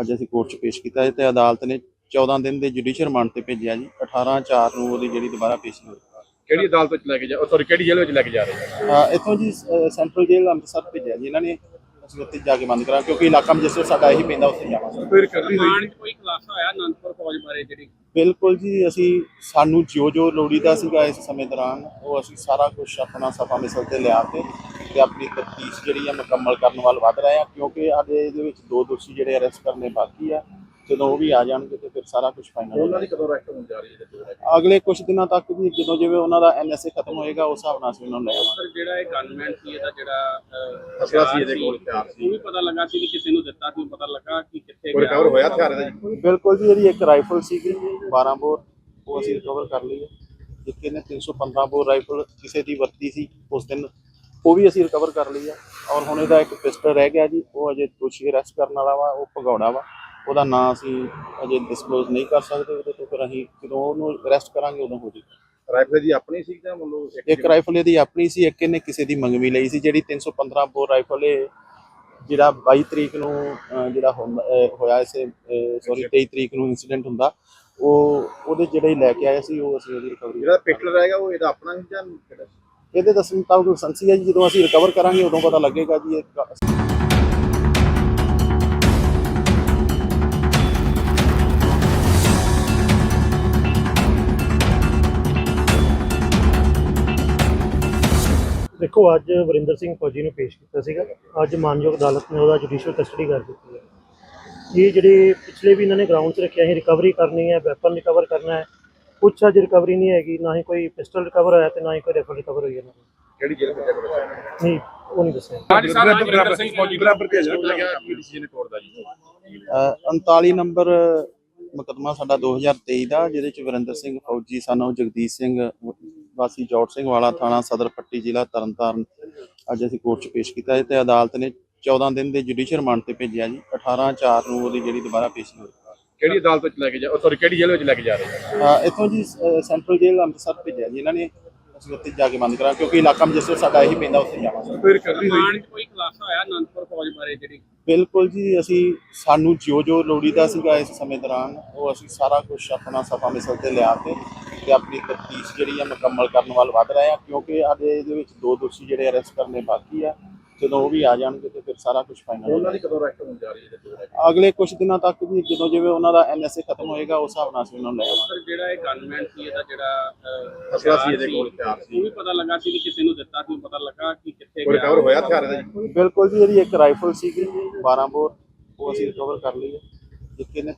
ਅੱਜ ਅਸੀਂ ਕੋਰਟ 'ਚ ਪੇਸ਼ ਕੀਤਾ। ਹੈ ਤੇ ਅਦਾਲਤ ਨੇ 14 ਦਿਨ ਦੇ ਜੁਡੀਸ਼ੀਅਲ ਰਿਮਾਂਡ ਤੇ ਭੇਜਿਆ ਜੀ। 18 4 ਨੂੰ ਉਹਦੀ ਜਿਹੜੀ ਦੁਬਾਰਾ ਪੇਸ਼ੀ ਹੋਈ। ਕਿਹੜੀ ਅਦਾਲਤ ਵਿੱਚ ਲੈ ਕੇ ਜਾ ਸੌਰੀ ਕਿਹੜੀ ਜੇਲ੍ਹ ਵਿੱਚ ਲੈ ਕੇ ਜਾ ਰਹੇ ਹੋ? ਅ, ਇੱਥੋਂ ਜੀ ਸੈਂਟਰਲ ਜੇਲ੍ਹ ਅੰਮ੍ਰਿਤਸਰ ਭੇਜਿਆ ਜੀ। ਇਹਨਾਂ ਨੇ ਅਸੀਂ ਉੱਥੇ ਜਾ ਕੇ ਬੰਦ ਕਰਾਂ ਕਿਉਂਕਿ ਇਲਾਕਾ ਮੈਜਿਸਟਰੇਟ ਸਾਡਾ ਇਹੀ ਪੈਂਦਾ ਉੱਥੇ ਜਾਵਾਂਗੇ। ਫਿਰ ਕਰਦੀ ਰਿਮਾਂਡ 'ਚ ਕੋਈ ਖੁਲਾਸਾ ਹੋਇਆ ਅਨੰਦਪੁਰ ਫੌਜ ਬਾਰੇ ਜਿਹੜੀ ਬਿਲਕੁਲ ਜੀ, ਅਸੀਂ ਸਾਨੂੰ ਜੋ ਜੋ ਲੋੜੀਦਾ ਸੀਗਾ ਇਸ ਸਮੇਂ ਦੌਰਾਨ, ਉਹ ਅਸੀਂ ਸਾਰਾ ਕੁਝ ਆਪਣਾ ਸਫਾ ਮਿਸਲ ਤੇ ਲਿਆ ਕੇ ਤੇ ਆਪਣੀ ਤਫਤੀਸ਼ ਜਿਹੜੀ ਆ ਮੁਕੰਮਲ ਕਰਨ ਵੱਲ ਵਧ ਰਹੇ ਆ ਕਿਉਂਕਿ ਅਜੇ ਇਹਦੇ ਵਿੱਚ ਦੋ ਦੋਸ਼ੀ ਜਿਹੜੇ ਅਰੈਸਟ ਕਰਨੇ ਬਾਕੀ ਆ। ਜਦੋਂ ਉਹ ਵੀ ਆ ਜਾਣਗੇ ਤੇ ਫਿਰ ਸਾਰਾ ਕੁਝ ਫਾਈਨਲ ਹੋ ਉਹਨਾਂ ਦੀ ਕਦੋਂ ਅਰੈਸਟ ਹੋਣ ਜਾ ਰਹੀ ਹੈ ਅਗਲੇ ਕੁਝ ਦਿਨਾਂ ਤੱਕ ਜੀ ਜਦੋਂ ਜਿਵੇਂ ਉਹਨਾਂ ਦਾ ਐਨਐਸਏ ਖਤਮ ਹੋਏਗਾ ਉਸ ਹਿਸਾਬ ਨਾਲ ਅਸੀਂ ਉਹਨਾਂ ਨੂੰ ਲੈ ਆਵਾਂਗੇ। ਸਰ ਜਿਹੜਾ ਇਹ ਗਨਮੈਨ ਸੀ ਇਹਦਾ ਜਿਹੜਾ ਅਸਲਾ ਸੀ ਇਹਦੇ ਕੋਲ, ਹਥਿਆਰ ਸੀ। ਉਹ ਵੀ ਪਤਾ ਲੱਗਾ ਸੀ ਕਿ ਕਿਸੇ ਨੂੰ ਦਿੱਤਾ ਸੀ ਪਤਾ ਲੱਗਾ ਕਿ ਕਿੱਥੇ ਕੋਈ ਰਿਕਵਰ ਹੋਇਆ ਹਥਿਆਰ ਦਾ ਜੀ? ਬਿਲਕੁਲ ਜੀ ਇਹਦੀ ਇੱਕ ਰਾਈਫਲ ਸੀਗੀ 12 ਬੋਰ ਉਹ ਅਸੀਂ ਰਿਕਵਰ ਕਰ ਲਈ ਹੈ। ਇੱਕ ਇਹਨੇ 315 ਬੋਰ ਰਾਈਫਲ ਕਿਸੇ ਦੀ ਵਰਤੀ ਸੀ ਉਸ ਦਿਨ ਉਹ ਵੀ ਅਸੀਂ ਰਿਕਵਰ ਕਰ ਲਈ ਹੈ। ਔਰ ਹੁਣ ਇਹਦਾ ਇੱਕ ਪਿਸਟਲ ਰਹਿ ਗਿਆ ਜੀ ਉਹ ਅਜੇ ਦੋਸ਼ੀ ਅਰੈਸਟ ਕਰਨ ਵਾਲਾ ਵਾ ਉਹ ਭਗੌੜਾ ਵਾ। ਉਹਦਾ ਨਾਂ ਅਸੀਂ ਅਜੇ ਡਿਸਕਲੋਜ਼ ਨਹੀਂ ਕਰ ਸਕਦੇ ਉਹਦੇ ਤੋਂ ਫਿਰ ਅਸੀਂ ਜਦੋਂ ਉਹਨੂੰ ਅਰੈਸਟ ਕਰਾਂਗੇ ਉਦੋਂ ਹੋ ਜਾਏਗਾ ਰਾਈਫਲ ਜੀ ਆਪਣੀ ਸੀ ਜਾਂ ਮਤਲਬ ਇੱਕ ਰਾਈਫਲ ਇਹਦੀ ਆਪਣੀ ਸੀ ਇੱਕ ਇਹਨੇ ਕਿਸੇ ਦੀ ਮੰਗਵੀ ਲਈ ਸੀ ਜਿਹੜੀ 315 ਬੋਰ ਰਾਈਫਲ ਇਹ ਜਿਹੜਾ 22 ਤਰੀਕ ਨੂੰ ਜਿਹੜਾ ਹੋਇਆ ਇਸੇ ਸੌਰੀ 23 ਤਰੀਕ ਨੂੰ ਇਨਸੀਡੈਂਟ ਹੁੰਦਾ ਉਹ ਉਹਦੇ ਜਿਹੜੇ ਲੈ ਕੇ ਆਏ ਸੀ ਉਹ ਅਸੀਂ ਉਹਦੀ ਰਿਕਵਰੀ ਜਿਹੜਾ ਪਿਸਟਲ ਰਹੇਗਾ ਉਹ ਇਹਦਾ ਆਪਣਾ ਸੀ ਜਾਂ? ਇਹਦੇ ਦੱਸਣ ਮੁਤਾਬਕ ਸੰਸੀ ਹੈ ਜੀ ਜਦੋਂ ਅਸੀਂ ਰਿਕਵਰ ਕਰਾਂਗੇ ਉਦੋਂ ਪਤਾ ਲੱਗੇਗਾ ਜੀ ਇਹ ਦੇਖੋ ਅੱਜ ਵਰਿੰਦਰ ਸਿੰਘ ਫੌਜੀ ਨੂੰ ਪੇਸ਼ ਕੀਤਾ ਸੀਗਾ। ਅੱਜ ਮਾਨਯੋਗ ਅਦਾਲਤ ਨੇ ਉਹਦਾ ਜੁਡੀਸ਼ੀਅਲ ਕਸਟਡੀ ਕਰ ਦਿੱਤੀ ਹੈ। ਇਹ ਜਿਹੜੇ ਪਿਛਲੇ ਵੀ ਇਹਨਾਂ ਨੇ ਗਰਾਊਂਡ 'ਚ ਰੱਖਿਆ ਸੀ ਰਿਕਵਰੀ ਕਰਨੀ ਹੈ ਵੈਪਨ ਰਿਕਵਰ ਕਰਨਾ ਹੈ ਕੁਛ ਅੱਜ ਰਿਕਵਰੀ ਨਹੀਂ ਹੈਗੀ ਨਾ ਹੀ ਕੋਈ ਪਿਸਟਲ ਰਿਕਵਰ ਹੋਇਆ ਤੇ ਨਾ ਹੀ ਕੋਈ ਰਾਈਫਲ ਰਿਕਵਰ ਹੋਈ ਇਹਨਾਂ ਕੋਲ। ਕਿਹੜੀ ਜੇਲ੍ਹ ਵਿੱਚ ਹੈ ਨਹੀਂ ਉਹ ਨਹੀਂ ਦੱਸਿਆ। ਹਾਂਜੀ ਸਰ ਅੱਜ ਵਰਿੰਦਰ ਸਿੰਘ ਫੌਜੀ ਬਰਾਬਰ ਭੇਜਿਆ ਲੱਗਿਆ ਕੀ ਡਿਸੀਜਨ ਕੋਰਟ ਦਾ ਜੀ। ਅ, 39 ਨੰਬਰ ਮੁਕੱਦਮਾ ਸਾਡਾ 2023 ਦਾ ਜਿਹਦੇ ਚ ਵਰਿੰਦਰ ਸਿੰਘ ਫੌਜੀ ਸਾਨੂੰ ਜਗਦੀਸ਼ ਸਿੰਘ ਵਾਸੀ ਜੋਟ ਸਿੰਘ ਵਾਲਾ ਥਾਣਾ ਸਦਰ ਪੱਟੀ ਜ਼ਿਲ੍ਹਾ ਤਰਨਤਾਰਨ ਅੱਜ ਅਸੀਂ ਕੋਰਟ 'ਚ ਪੇਸ਼ ਕੀਤਾ ਹੈ ਤੇ ਅਦਾਲਤ ਨੇ 14 ਦਿਨ ਦੇ ਜੁਡੀਸ਼ੀਅਲ ਰਿਮਾਂਡ ਤੇ ਭੇਜਿਆ ਜੀ। 18 4 ਨੂੰ ਉਹਦੀ ਜਿਹੜੀ ਦੁਬਾਰਾ ਪੇਸ਼ੀ ਹੋਈ। ਕਿਹੜੀ ਅਦਾਲਤ ਵਿੱਚ ਲੈ ਕੇ ਜਾ ਸੌਰੀ ਕਿਹੜੀ ਜੇਲ੍ਹ ਵਿੱਚ ਲੈ ਕੇ ਜਾ ਰਹੇ ਹੋ? ਅ, ਇੱਥੋਂ ਜੀ ਸੈਂਟਰਲ ਜੇਲ੍ਹ ਅੰਮ੍ਰਿਤਸਰ ਭੇਜਿਆ ਜੀ। ਇਹਨਾਂ ਨੇ ਅਸੀਂ ਉੱਥੇ ਜਾ ਕੇ ਬੰਦ ਕਰਾਂ ਕਿਉਂਕਿ ਇਲਾਕਾ ਮੈਜਿਸਟਰੇਟ ਸਾਡਾ ਇਹੀ ਪੈਂਦਾ ਉੱਥੇ ਜਾਵਾਂਗੇ। ਫਿਰ ਕਰਦੀ ਰਿਮਾਂਡ 'ਚ ਕੋਈ ਖੁਲਾਸਾ ਹੋਇਆ ਅਨੰਦਪੁਰ ਫੌਜ ਬਾਰੇ ਜਿਹੜੀ? ਬਿਲਕੁਲ ਜੀ ਅਸੀਂ ਸਾਨੂੰ ਜੋ ਜੋ ਲੋੜੀਦਾ ਸੀਗਾ ਇਸ ਸਮੇਂ ਦੌਰਾਨ ਉਹ ਅਸੀਂ ਸਾਰਾ ਕੁਝ ਆਪਣਾ ਸਫਾ ਮਿਸਲ ਤੇ ਲਿਆ ਕੇ ਤੇ ਆਪਣੀ ਤਫਤੀਸ਼ ਜਿਹੜੀ ਆ ਮੁਕੰਮਲ ਕਰਨ ਵੱਲ ਵਧ ਰਹੇ ਆ ਕਿਉਂਕਿ ਅਜੇ ਇਹਦੇ ਵਿੱਚ ਦੋ ਦੋਸ਼ੀ ਜਿਹੜੇ ਅਰੈਸਟ ਕਰਨੇ ਬਾਕੀ ਆ। ਜਦੋਂ ਉਹ ਵੀ ਆ ਜਾਣਗੇ ਤੇ ਫਿਰ ਸਾਰਾ ਕੁਝ ਫਾਈਨਲ ਹੋ ਉਹਨਾਂ ਦੀ ਕਦੋਂ ਅਰੈਸਟ ਹੋਣ ਜਾ ਰਹੀ ਹੈ ਜੀ? ਅਗਲੇ ਕੁਝ ਦਿਨਾਂ ਤੱਕ ਜੀ ਜਦੋਂ ਜਿਵੇਂ ਉਹਨਾਂ ਦਾ ਐਨਐਸਏ ਖਤਮ ਹੋਏਗਾ ਉਸ ਹਿਸਾਬ ਨਾਲ ਅਸੀਂ ਉਹਨਾਂ ਨੂੰ ਲੈ ਆਵਾਂਗੇ। ਸਰ ਜਿਹੜਾ ਇਹ ਗਨਮੈਨ ਸੀ ਇਹਦਾ ਜਿਹੜਾ ਅਸਲਾ ਸੀ ਇਹਦੇ ਕੋਲ, ਹਥਿਆਰ ਸੀ। ਉਹ ਵੀ ਪਤਾ ਲੱਗਾ ਸੀ ਕਿ ਕਿਸੇ ਨੂੰ ਦਿੱਤਾ ਸੀ ਪਤਾ ਲੱਗਾ ਕਿ ਕਿੱਥੇ ਕੋਈ ਰਿਕਵਰ ਹੋਇਆ ਹਥਿਆਰ ਦਾ ਜੀ? ਬਿਲਕੁਲ ਜੀ ਇਹਦੀ ਇੱਕ ਰਾਈਫਲ ਸੀਗੀ 12 ਬੋਰ ਉਹ ਅਸੀਂ ਰਿਕਵਰ ਕਰ ਲਈ ਹੈ। ਇੱਕ ਇਹਨੇ